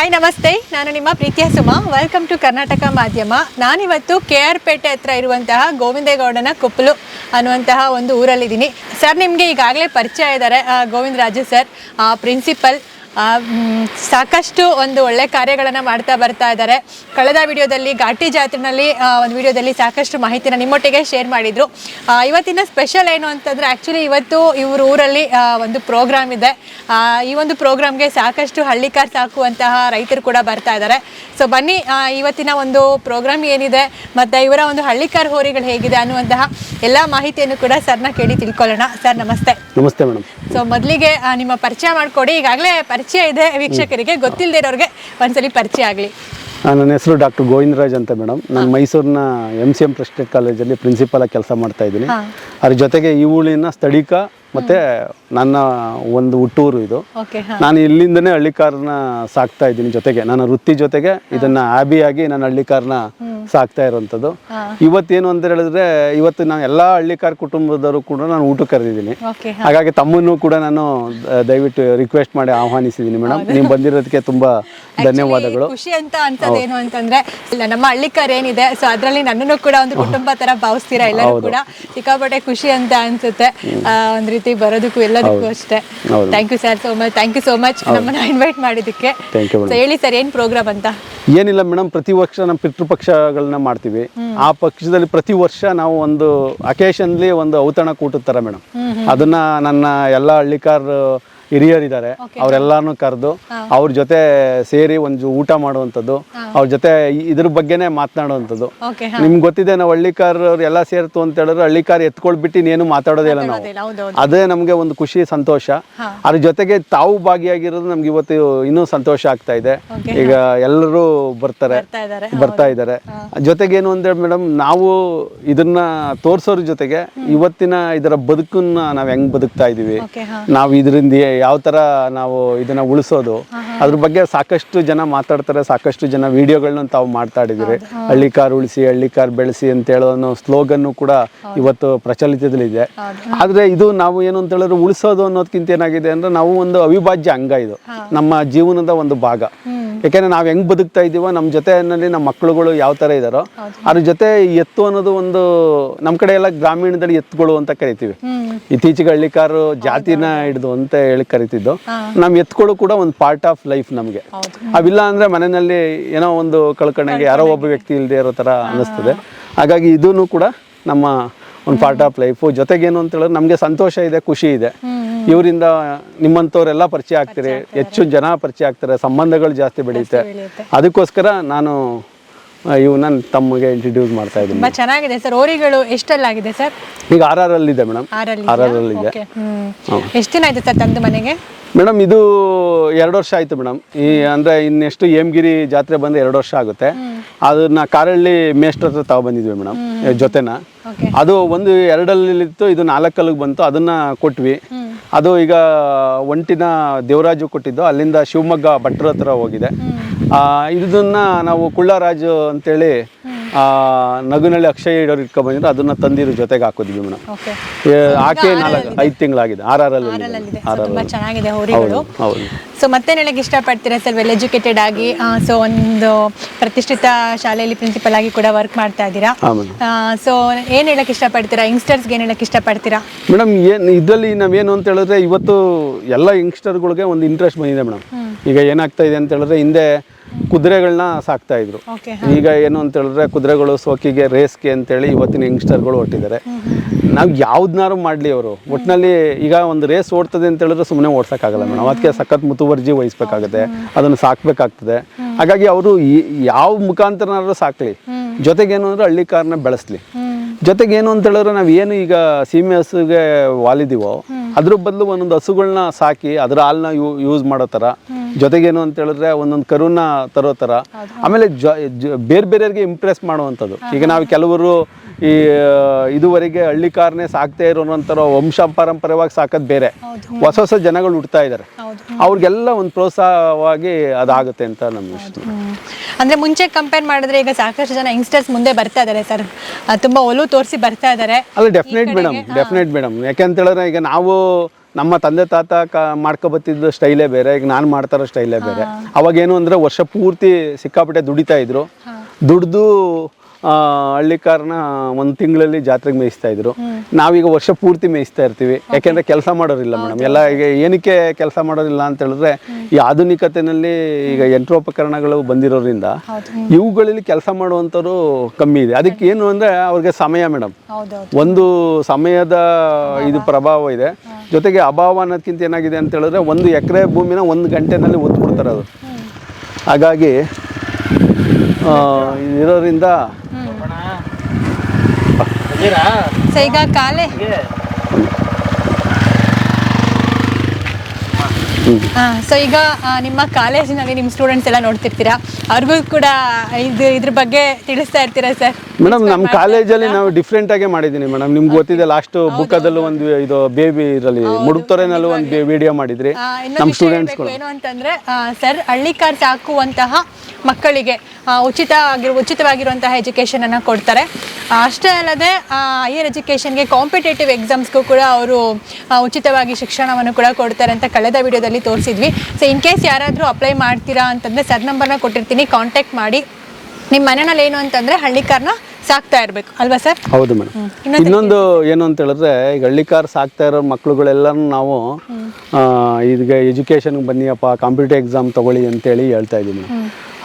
Hi ನಮಸ್ತೆ. ನಾನು ನಿಮ್ಮ ಪ್ರೀತಿಯ ಸುಮ. ವೆಲ್ಕಮ್ ಟು ಕರ್ನಾಟಕ ಮಾಧ್ಯಮ ನಾನಿವತ್ತು ಕೆ ಆರ್ ಪೇಟೆ ಹತ್ರ ಇರುವಂತಹ ಗೋವಿಂದೇಗೌಡನ ಕೊಪ್ಪಲು ಅನ್ನುವಂತಹ ಒಂದು ಊರಲ್ಲಿದ್ದೀನಿ. ಸರ್ ನಿಮಗೆ ಈಗಾಗಲೇ ಪರಿಚಯ ಇದ್ದಾರೆ ಗೋವಿಂದರಾಜು ಗೋವಿಂದ ರಾಜು ಸರ್ ಪ್ರಿನ್ಸಿಪಲ್ ಸಾಕಷ್ಟು ಒಂದು ಒಳ್ಳೆ ಕಾರ್ಯಗಳನ್ನು ಮಾಡ್ತಾ ಬರ್ತಾ ಇದ್ದಾರೆ. ಕಳೆದ ವಿಡಿಯೋದಲ್ಲಿ ಘಾಟಿ ಜಾತ್ರೆನಲ್ಲಿ ಒಂದು ವಿಡಿಯೋದಲ್ಲಿ ಸಾಕಷ್ಟು ಮಾಹಿತಿನ ನಿಮ್ಮೊಟ್ಟಿಗೆ ಶೇರ್ ಮಾಡಿದ್ರು. ಇವತ್ತಿನ ಸ್ಪೆಷಲ್ ಏನು ಅಂತಂದ್ರೆ ಆ್ಯಕ್ಚುಲಿ ಇವತ್ತು ಇವ್ರ ಊರಲ್ಲಿ ಒಂದು ಪ್ರೋಗ್ರಾಮ್ ಇದೆ. ಈ ಒಂದು ಪ್ರೋಗ್ರಾಮ್ಗೆ ಸಾಕಷ್ಟು ಹಳ್ಳಿಕಾರ್ ಸಾಕುವಂತಹ ರೈತರು ಕೂಡ ಬರ್ತಾ ಇದ್ದಾರೆ. ಸೊ ಬನ್ನಿ ಇವತ್ತಿನ ಒಂದು ಪ್ರೋಗ್ರಾಮ್ ಏನಿದೆ ಮತ್ತು ಇವರ ಒಂದು ಹಳ್ಳಿಕಾರ್ ಹೋರಿಗಳು ಹೇಗಿದೆ ಅನ್ನುವಂತಹ ಎಲ್ಲ ಮಾಹಿತಿಯನ್ನು ಕೂಡ ಸರ್ನ ಕೇಳಿ ತಿಳ್ಕೊಳ್ಳೋಣ. ಸರ್ ನಮಸ್ತೆ. ನಮಸ್ತೆ ಮೇಡಮ್. ಸೊ ಮೊದಲಿಗೆ ನಿಮ್ಮ ಪರಿಚಯ ಮಾಡಿಕೊಡಿ. ಈಗಾಗಲೇ ಪರಿಚಯ ಇದೆ ವೀಕ್ಷಕರಿಗೆ. ಗೊತ್ತಿಲ್ಲದೆ ಇರೋರಿಗೆ ಒಂದ್ಸಲಿ ಪರಿಚಯ ಆಗಲಿ. ನನ್ನ ಹೆಸರು ಡಾಕ್ಟರ್ ಗೋವಿಂದರಾಜ್ ಅಂತ ಮೇಡಮ್ ನಾನು ಮೈಸೂರಿನ ಎಂ ಸಿ ಎಂ ಪ್ರೆಸ್ಟೆಡ್ ಕಾಲೇಜಲ್ಲಿ ಪ್ರಿನ್ಸಿಪಾಲಾಗಿ ಕೆಲಸ ಮಾಡ್ತಾ ಇದ್ದೀನಿ. ಅದ್ರ ಜೊತೆಗೆ ಈ ಊಳಿನ ಸ್ಥಳೀಕ ಮತ್ತು ನನ್ನ ಒಂದು ಹುಟ್ಟೂರು ಇದು. ನಾನು ಇಲ್ಲಿಂದನೇ ಹಳ್ಳಿಕಾರನ ಸಾಕ್ತಾ ಇದ್ದೀನಿ ಜೊತೆಗೆ. ನನ್ನ ವೃತ್ತಿ ಜೊತೆಗೆ ಇದನ್ನ ಆಬಿಯಾಗಿ ನಾನು ಹಳ್ಳಿಕಾರನ ಸಾಕ್ತಾ ಹಾ. ಇವತ್ತೇನು ಅಂತ ಹೇಳಿದ್ರೆ ಇವತ್ತು ನಾನು ಎಲ್ಲಾ ಹಳ್ಳಿಕಾರ ಕುಟುಂಬದವರು ಕೂಡ ನಾನು ಊಟ ಕರೆದಿದ್ದೀನಿ. ಹಾಗಾಗಿ ತಮ್ಮನ್ನು ಕೂಡ ನಾನು ದಯವಿಟ್ಟು ರಿಕ್ವೆಸ್ಟ್ ಮಾಡಿ ಆಹ್ವಾನಿಸಿದ್ದೀನಿ ಮೇಡಮ್ ನೀವು ಬಂದಿರೋದಕ್ಕೆ ತುಂಬಾ ಧನ್ಯವಾದಗಳು. ಖುಷಿ ಅಂತ ಅನ್ಸೋದು ಏನು ಅಂತಂದ್ರೆ ಇಲ್ಲ ನಮ್ಮ ಹಳ್ಳಿಕಾರ ಏನಿದೆ ಸೊ ಅದ್ರಲ್ಲಿ ನನ್ನನ್ನು ಕೂಡ ಒಂದು ಕುಟುಂಬ ತರ ಭಾವಿಸ್ತೀರಾ ಎಲ್ಲರೂ ಕೂಡ? ಸಿಕ್ಕಾಪಟ್ಟೆ ಖುಷಿ ಅಂತ ಅನ್ಸುತ್ತೆ. ಒಂದ್ ರೀತಿ ಬರೋದಕ್ಕೂ ಎಲ್ಲದಕ್ಕೂ ಅಷ್ಟೇ. Thank you sir so much thank you so much ನಮ್ಮನ್ನ ಇನ್ವೈಟ್ ಮಾಡಿದ್ದಕ್ಕೆ. ಸೊ ಹೇಳಿ ಸರ್ ಏನ್ ಪ್ರೋಗ್ರಾಮ್ ಅಂತ? ಏನಿಲ್ಲ ಮೇಡಮ್ ಪ್ರತಿ ವರ್ಷ ನಮ್ಮ ಪಿತೃಪಕ್ಷಗಳನ್ನ ಮಾಡ್ತೀವಿ. ಆ ಪಕ್ಷದಲ್ಲಿ ಪ್ರತಿ ವರ್ಷ ನಾವು ಒಂದು ಅಕೇಶನ್ಲಿ ಒಂದು ಔತಣ ಕೂಟದ ಥರ ಮೇಡಮ್ ಅದನ್ನ ನನ್ನ ಎಲ್ಲ ಹಳ್ಳಿಕಾರ್ ಹಿರಿಯರಿದ್ದಾರೆ. ಅವರೆಲ್ಲಾನು ಕರೆದು ಅವ್ರ ಜೊತೆ ಸೇರಿ ಒಂದು ಊಟ ಮಾಡುವಂಥದ್ದು ಅವ್ರ ಜೊತೆ ಇದ್ರ ಬಗ್ಗೆನೇ ಮಾತನಾಡುವಂಥದ್ದು. ನಿಮ್ಗೆ ಗೊತ್ತಿದೆ ನಾವು ಹಳ್ಳಿಕಾರರು ಎಲ್ಲ ಸೇರ್ತು ಅಂತ ಹೇಳಿದ್ರೆ ಹಳ್ಳಿಕಾರ ಎತ್ಕೊಳ್ಬಿಟ್ಟು ಇನ್ನೇನು ಮಾತಾಡೋದೇ ಇಲ್ಲ ನಾವು. ಅದೇ ನಮಗೆ ಒಂದು ಖುಷಿ ಸಂತೋಷ. ಅದ್ರ ಜೊತೆಗೆ ತಾವು ಭಾಗಿಯಾಗಿರೋದು ನಮ್ಗೆ ಇವತ್ತು ಇನ್ನೂ ಸಂತೋಷ ಆಗ್ತಾ ಇದೆ. ಈಗ ಎಲ್ಲರೂ ಬರ್ತಾರೆ. ಬರ್ತಾ ಇದ್ದಾರೆ ಜೊತೆಗೇನು ಇದ್ದಾರೆ ಜೊತೆಗೆ ಏನು ಅಂದ್ರೆ ಮೇಡಮ್ ನಾವು ಇದನ್ನ ತೋರ್ಸೋರ್ ಜೊತೆಗೆ ಇವತ್ತಿನ ಇದರ ಬದುಕನ್ನ ನಾವು ಹೆಂಗ್ ಬದುಕ್ತಾ ಇದೀವಿ? ನಾವು ಇದರಿಂದ ಯಾವ ಥರ ನಾವು ಇದನ್ನ ಉಳಿಸೋದು ಅದ್ರ ಬಗ್ಗೆ ಸಾಕಷ್ಟು ಜನ ಮಾತಾಡ್ತಾರೆ ಸಾಕಷ್ಟು ಜನ ವಿಡಿಯೋಗಳನ್ನ ತಾವು ಮಾತಾಡಿದಿರಿ ಹಳ್ಳಿ ಕಾರ್ ಉಳಿಸಿ ಹಳ್ಳಿ ಕಾರ್ ಬೆಳೆಸಿ ಅಂತ ಹೇಳೋ ಅನ್ನೋ ಸ್ಲೋಗನ್ನು ಕೂಡ ಇವತ್ತು ಪ್ರಚಲಿತದಲ್ಲಿದೆ. ಆದರೆ ಇದು ನಾವು ಏನು ಅಂತ ಹೇಳಿದ್ರೆ ಉಳಿಸೋದು ಅನ್ನೋದಕ್ಕಿಂತ ಏನಾಗಿದೆ ಅಂದ್ರೆ ನಾವು ಒಂದು ಅವಿಭಾಜ್ಯ ಅಂಗ ಇದು. ನಮ್ಮ ಜೀವನದ ಒಂದು ಭಾಗ. ಯಾಕೆಂದ್ರೆ ನಾವು ಹೆಂಗ್ ಬದುಕ್ತಾ ಇದೀವೋ ನಮ್ಮ ಜೊತೆನಲ್ಲಿ ನಮ್ಮ ಮಕ್ಕಳುಗಳು ಯಾವ ತರ ಇದಾರೋ ಅದ್ರ ಜೊತೆ ಎತ್ತು ಅನ್ನೋದು ಒಂದು ನಮ್ಮ ಕಡೆ ಎಲ್ಲ ಗ್ರಾಮೀಣದಲ್ಲಿ ಎತ್ತುಗಳು ಅಂತ ಕರಿತೀವಿ. ಇತ್ತೀಚೆಗೆ ಹಳ್ಳಿಕಾರು ಜಾತಿನ ಹಿಡಿದು ಅಂತ ಹೇಳಿ ಕರಿತಿದ್ದು. ನಮ್ಮ ಎತ್ತುಗಳು ಕೂಡ ಒಂದು ಪಾರ್ಟ್ ಆಫ್ ಲೈಫ್ ನಮಗೆ. ಅವಿಲ್ಲ ಅಂದ್ರೆ ಮನೆಯಲ್ಲಿ ಏನೋ ಒಂದು ಕಳ್ಕೊಂಡಂಗೆ ಯಾರೋ ಒಬ್ಬ ವ್ಯಕ್ತಿ ಇಲ್ಲದೆ ಇರೋ ತರ ಅನಿಸ್ತದೆ ಹಾಗಾಗಿ ಇದೂ ಕೂಡ ನಮ್ಮ ಒಂದು ಪಾರ್ಟ್ ಆಫ್ ಲೈಫು ಜೊತೆಗೇನು ಅಂತ ಹೇಳಿದ್ರೆ ನಮಗೆ ಸಂತೋಷ ಇದೆ ಖುಷಿ ಇದೆ. ಇವರಿಂದ ನಿಮ್ಮಂಥವ್ರೆಲ್ಲ ಪರಿಚಯ ಆಗ್ತೀರಿ. ಹೆಚ್ಚು ಜನ ಪರಿಚಯ ಆಗ್ತಾರೆ. ಸಂಬಂಧಗಳು ಜಾಸ್ತಿ ಬೆಳೆಯುತ್ತೆ. ಅದಕ್ಕೋಸ್ಕರ ನಾನು ಇವನ್ನ ತಮ್ಮಗೆ ಇಂಟ್ರಡ್ಯೂಸ್ ಮಾಡ್ತಾ ಇದ್ದೀನಿ. ತುಂಬಾ ಚೆನ್ನಾಗಿದೆ ಸರ್. ಓರಿಗಳು ಎಷ್ಟಲ್ಲಾಗಿದೆ ಸರ್? ಈಗ ಆರ್ ಆರ್ ಅಲ್ಲಿ ಇದೆ ಮೇಡಮ್ ಆರ್ ಆರ್ ಅಲ್ಲಿ ಇದೆ ಎಷ್ಟು ದಿನ ಆಯ್ತು ಸರ್ ತಂದು ಮನೆಗೆ? ಮೇಡಮ್ ಇದು ಎರಡು ವರ್ಷ ಆಯ್ತು ಮೇಡಮ್. ಈ ಅಂದ್ರೆ ಇನ್ನೆಷ್ಟು ಹೇಮಗಿರಿ ಜಾತ್ರೆ ಬಂದು ಎರಡು ವರ್ಷ ಆಗುತ್ತೆ. ಅದನ್ನ ಕಾರಳ್ಳಿ ಮೇಷ್ಟ್ರ ಹತ್ರ ತಗೊಬಂದಿದ್ವಿ ಮೇಡಮ್ ಜೊತೆನ. ಅದು ಒಂದು ಎರಡಲ್ಲಿತ್ತು ಇದು ನಾಲ್ಕಲ್ಲಿಗೆ ಬಂತು. ಅದನ್ನ ಕೊಟ್ವಿ. ಅದು ಈಗ ಒಂಟಿನ ದೇವರಾಜು ಕೊಟ್ಟಿದ್ದು. ಅಲ್ಲಿಂದ ಶಿವಮೊಗ್ಗ ಭಟ್ರ ಹತ್ರ ಹೋಗಿದೆ. ಆ, ಇದನ್ನ ನಾವು ಕುಳ್ಳರಾಜು ಅಂತೇಳಿ ಆ, ನಗುನಳ್ಳಿ ಅಕ್ಷಯ ಇಡೋರು ಇಟ್ಕೊಂಡ್ ಬಂದಿದ್ರು. ಅದನ್ನ ತಂದಿರೋ ಜೊತೆಗೆ ಹಾಕಿದ್ವಿ ಮೇಡಮ್ ಆಕೆ ನಾಲ್ಕು ಐದು ತಿಂಗಳಾಗಿದೆ. ಆರ್ ಆರ್ ಅಲ್ಲಿ ಆರ್ ಆರ್ ಚೆನ್ನಾಗಿದೆ ಹೋರಿಗಳು ಹೌದು. ಸೊ ಮತ್ತೆ ಹೇಳಕ್ಕೆ ಇಷ್ಟಪಡ್ತೀರಾ ಸರ್? ವೆಲ್ ಎಜುಕೇಟೆಡ್ ಆಗಿ ಸೊ ಒಂದು ಪ್ರತಿಷ್ಠಿತ ಶಾಲೆಯಲ್ಲಿ ಪ್ರಿನ್ಸಿಪಲ್ ಆಗಿ ಕೂಡ ವರ್ಕ್ ಮಾಡ್ತಾ ಇದ್ದೀರಾ? ಸೊ ಏನು ಹೇಳಕ್ಕೆ ಇಷ್ಟಪಡ್ತೀರಾ? ಯಂಗ್ಸ್ಟರ್ಸ್ಗೆ ಏನು ಹೇಳಕ್ಕೆ ಇಷ್ಟಪಡ್ತೀರಾ? ಮೇಡಮ್ ಏನು ಇದರಲ್ಲಿ ನಾವೇನು ಅಂತ ಹೇಳಿದ್ರೆ ಇವತ್ತು ಎಲ್ಲ ಯಂಗ್ಸ್ಟರ್ಗಳಿಗೆ ಒಂದು ಇಂಟ್ರೆಸ್ಟ್ ಬಂದಿದೆ ಮೇಡಮ್ ಈಗ ಏನಾಗ್ತಾ ಇದೆ ಅಂತ ಹೇಳಿದ್ರೆ ಹಿಂದೆ ಕುದುರೆಗಳನ್ನ ಸಾಕ್ತಾ ಇದ್ರು. ಈಗ ಏನು ಅಂತ ಹೇಳಿದ್ರೆ ಕುದುರೆಗಳು ಸೋಕಿಗೆ ರೇಸ್ಗೆ ಅಂತೇಳಿ ಇವತ್ತಿನ ಯಂಗ್ಸ್ಟರ್ಗಳು ಹೊಟ್ಟಿದ್ದಾರೆ ನಾವು ಯಾವ್ದನ್ನಾರು ಮಾಡಲಿ ಅವರು. ಒಟ್ಟಿನಲ್ಲಿ ಈಗ ಒಂದು ರೇಸ್ ಓಡ್ತದೆ ಅಂತ ಹೇಳಿದ್ರೆ ಸುಮ್ಮನೆ ಓಡ್ಸೋಕ್ಕಾಗಲ್ಲ ಮೇಡಮ್ ಅದಕ್ಕೆ ಸಖತ್ ಮುತುವರ್ಜಿ ವಹಿಸ್ಬೇಕಾಗುತ್ತೆ. ಅದನ್ನು ಸಾಕ್ಬೇಕಾಗ್ತದೆ. ಹಾಗಾಗಿ ಅವರು ಯಾವ ಮುಖಾಂತರನಾದ್ರೂ ಸಾಕ್ಲಿ. ಜೊತೆಗೇನು ಅಂದ್ರೆ ಹಳ್ಳಿ ಕಾರ್ನ ಬೆಳೆಸ್ಲಿ. ಜೊತೆಗೇನು ಅಂತ ಹೇಳಿದ್ರೆ ನಾವು ಏನು ಈಗ ಸೀಮೆ ಹಸುಗೆ ವಾಲಿದೀವೋ, ಅದ್ರ ಬದಲು ಒಂದೊಂದು ಹಸುಗಳನ್ನ ಸಾಕಿ ಅದ್ರ ಹಾಲನ್ನ ಯೂಸ್ ಮಾಡೋ ಥರ ಜೊತೆಗೇನು ಅಂತ ಹೇಳಿದ್ರೆ ಒಂದೊಂದು ಕರುನ ತರೋ ಥರ ಆಮೇಲೆ ಜ ಬೇರೆ ಬೇರೆಯವ್ರಿಗೆ ಇಂಪ್ರೆಸ್ ಮಾಡುವಂಥದ್ದು. ಈಗ ನಾವು ಕೆಲವರು ಈ ಇದುವರೆಗೆ ಹಳ್ಳಿ ಕಾರ್ನೇ ಸಾಕ್ತಾ ಇರೋವಂಥರ ವಂಶ ಪಾರಂಪರ್ಯವಾಗಿ ಸಾಕೋದು ಬೇರೆ. ಹೊಸ ಹೊಸ ಜನಗಳು ಹುಡ್ತಾ ಇದ್ದಾರೆ ಅವ್ರಿಗೆಲ್ಲ ಒಂದು ಪ್ರೋತ್ಸಾಹವಾಗಿ ಅದಾಗುತ್ತೆ ಅಂತ ನಮ್ಮ ಇಷ್ಟ. ಅಂದ್ರೆ ಮುಂಚೆ ಕಂಪೇರ್ ಮಾಡಿದ್ರೆ ಈಗ ಸಾಕಷ್ಟು ಜನ ಯಂಗ್ಸ್ಟರ್ಸ್ ಮುಂದೆ ಬರ್ತಾ ಇದ್ದಾರೆ ಸರ್ ತುಂಬಾ ಒಲವು ತೋರಿಸಿ ಬರ್ತಾ ಇದ್ದಾರೆ ಅದು ಡೆಫಿನೆಟ್ ಮೇಡಮ್ ಡೆಫಿನೆಟ್ ಮೇಡಮ್ ಯಾಕೆ ಅಂತ ಹೇಳಿದ್ರೆ ಈಗ ನಾವು ನಮ್ಮ ತಂದೆ ತಾತ ಕ ಮಾಡ್ಕೊಬತ್ತಿದ್ದ ಸ್ಟೈಲೇ ಬೇರೆ ಈಗ ನಾನು ಮಾಡ್ತಾರೋ ಸ್ಟೈಲೇ ಬೇರೆ. ಅವಾಗೇನು ಅಂದರೆ ವರ್ಷ ಪೂರ್ತಿ ಸಿಕ್ಕಾಪಟ್ಟೆ ದುಡಿತಾ ಇದ್ರು. ದುಡ್ದು ಹಳ್ಳಿಕಾರನ ಒಂದು ತಿಂಗಳಲ್ಲಿ ಜಾತ್ರೆಗೆ ಮೇಯಿಸ್ತಾ ಇದ್ರು. ನಾವೀಗ ವರ್ಷ ಪೂರ್ತಿ ಮೇಯಿಸ್ತಾ ಇರ್ತೀವಿ. ಯಾಕೆಂದ್ರೆ ಕೆಲಸ ಮಾಡೋರಿಲ್ಲ ಮೇಡಮ್ ಎಲ್ಲ ಈಗ ಏನಕ್ಕೆ ಕೆಲಸ ಮಾಡೋರಿಲ್ಲ ಅಂತ ಹೇಳಿದ್ರೆ ಈ ಆಧುನಿಕತೆಯಲ್ಲಿ ಈಗ ಯಂತ್ರೋಪಕರಣಗಳು ಬಂದಿರೋದ್ರಿಂದ ಇವುಗಳಲ್ಲಿ ಕೆಲಸ ಮಾಡುವಂಥವ್ರು ಕಮ್ಮಿ ಇದೆ. ಅದಕ್ಕೆ ಏನು ಅಂದರೆ ಅವ್ರಿಗೆ ಸಮಯ ಮೇಡಮ್ ಒಂದು ಸಮಯದ ಇದು ಪ್ರಭಾವ ಇದೆ. ಜೊತೆಗೆ ಅಭಾವ ಅನ್ನೋದಕ್ಕಿಂತ ಏನಾಗಿದೆ ಅಂತ ಹೇಳಿದ್ರೆ ಒಂದು ಎಕರೆ ಭೂಮಿನ ಒಂದು ಗಂಟೆನಲ್ಲಿ ಒತ್ಬಿಡ್ತಾರೆ ಅದು. ಹಾಗಾಗಿ ಇರೋದ್ರಿಂದ ಸೊ ಈಗ ಕಾಲೇ. ಸೊ ಈಗ ನಿಮ್ಮ ಕಾಲೇಜಿನಲ್ಲಿ ನಿಮ್ಮ ಸ್ಟೂಡೆಂಟ್ಸ್ ಎಲ್ಲ ನೋಡ್ತಿರ್ತೀರಾ? ಅವ್ರಿಗೂ ಕೂಡ ಇದು ಇದ್ರ ಬಗ್ಗೆ ತಿಳಿಸ್ತಾ ಇರ್ತೀರಾ ಸರ್ ಮೇಡಮ್ ನಮ್ಮ ಕಾಲೇಜಲ್ಲಿ ನಾವು ಡಿಫ್ರೆಂಟ್ ಆಗೇ ಮಾಡಿದ್ದೀನಿ ಮೇಡಮ್ ನಿಮ್ಗೆ ಗೊತ್ತಿದೆ ಲಾಸ್ಟ್ ಬುಕ್ಕದಲ್ಲೂ ಒಂದು ಇದು ಬೇಬಿ ಇದರಲ್ಲಿ ಮುಡುಕ್ತೊರೆನಲ್ಲೂ ಒಂದು ವಿಡಿಯೋ ಮಾಡಿದ್ರಿ. ನಮ್ಮ ಸ್ಟೂಡೆಂಟ್ಸ್ ಸ್ಟೂಡೆಂಟ್ಸ್ಗಳು ಏನು ಅಂತಂದ್ರೆ ಸರ್ ಹಳ್ಳಿ ಕಾರ್ ಸಾಕುವಂತಹ ಮಕ್ಕಳಿಗೆ ಉಚಿತ ಆಗಿರುವ ಉಚಿತವಾಗಿರುವಂತಹ ಎಜುಕೇಷನ್ ಅನ್ನ ಕೊಡ್ತಾರೆ. ಅಷ್ಟೇ ಅಲ್ಲದೆ ಹೈಯರ್ ಎಜುಕೇಶನ್ಗೆ ಕಾಂಪಿಟೇಟಿವ್ ಎಕ್ಸಾಮ್ಸ್ಗೂ ಕೂಡ ಅವರು ಉಚಿತವಾಗಿ ಶಿಕ್ಷಣವನ್ನು ಕೂಡ ಕೊಡ್ತಾರೆ ಅಂತ ಕಳೆದ ವಿಡಿಯೋದಲ್ಲಿ ತೋರಿಸಿದ್ವಿ. ಸೊ ಇನ್ ಕೇಸ್ ಯಾರಾದರೂ ಅಪ್ಲೈ ಮಾಡ್ತೀರಾ ಅಂತಂದ್ರೆ ಸರ್ ನಂಬರ್ನ ಕೊಟ್ಟಿರ್ತೀನಿ ಕಾಂಟ್ಯಾಕ್ಟ್ ಮಾಡಿ. ನಿಮ್ಮ ಮನೆಯಲ್ಲಿ ಏನು ಅಂತಂದ್ರೆ ಹಳ್ಳಿ ಕಾರ್ನ ಸಾಕ್ತಾ ಇರಬೇಕು. ಅಲ್ವಾ ಸರ್? ಹೌದು ಮೇಡಮ್. ಇನ್ನೊಂದು ಏನು ಅಂತ ಹೇಳಿದ್ರೆ ಈಗ ಹಳ್ಳಿಕಾರ್ ಸಾಕ್ತಾ ಇರೋ ಮಕ್ಳುಗಳೆಲ್ಲನೂ ನಾವು ಈಗ ಎಜುಕೇಷನ್ಗೆ ಬನ್ನಿಯಪ್ಪ ಕಾಂಪಿಟೇಟಿವ್ ಎಕ್ಸಾಮ್ ತಗೊಳ್ಳಿ ಅಂತೇಳಿ ಹೇಳ್ತಾ ಇದ್ದೀವಿ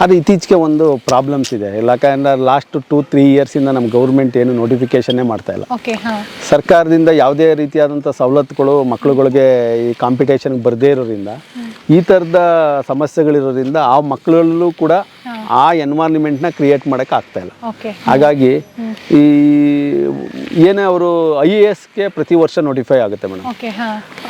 ಅದು ಇತ್ತೀಚೆಗೆ ಒಂದು ಪ್ರಾಬ್ಲಮ್ಸ್ ಇದೆ. ಯಾಕಂದ್ರೆ ಲಾಸ್ಟ್ ಟೂ ತ್ರೀ ಇಯರ್ಸಿಂದ ನಮ್ಮ ಗೌರ್ಮೆಂಟ್ ಏನು ನೋಟಿಫಿಕೇಶನ್ನೇ ಮಾಡ್ತಾ ಇಲ್ಲ. ಸರ್ಕಾರದಿಂದ ಯಾವುದೇ ರೀತಿಯಾದಂಥ ಸವಲತ್ತುಗಳು ಮಕ್ಳುಗಳಿಗೆ ಈ ಕಾಂಪಿಟೇಷನ್ಗೆ ಬರದೇ ಇರೋದ್ರಿಂದ ಈ ಥರದ ಸಮಸ್ಯೆಗಳಿರೋದ್ರಿಂದ ಆ ಮಕ್ಕಳಲ್ಲೂ ಕೂಡ ಆ ಎನ್ವೈರ್ನ್ಮೆಂಟ್ನ ಕ್ರಿಯೇಟ್ ಮಾಡೋಕ್ಕೆ ಆಗ್ತಾ ಇಲ್ಲ. ಹಾಗಾಗಿ ಈ ಏನೇ ಅವರು ಐ ಎ ಎಸ್ಗೆ ಪ್ರತಿ ವರ್ಷ ನೋಟಿಫೈ ಆಗುತ್ತೆ ಮೇಡಮ್.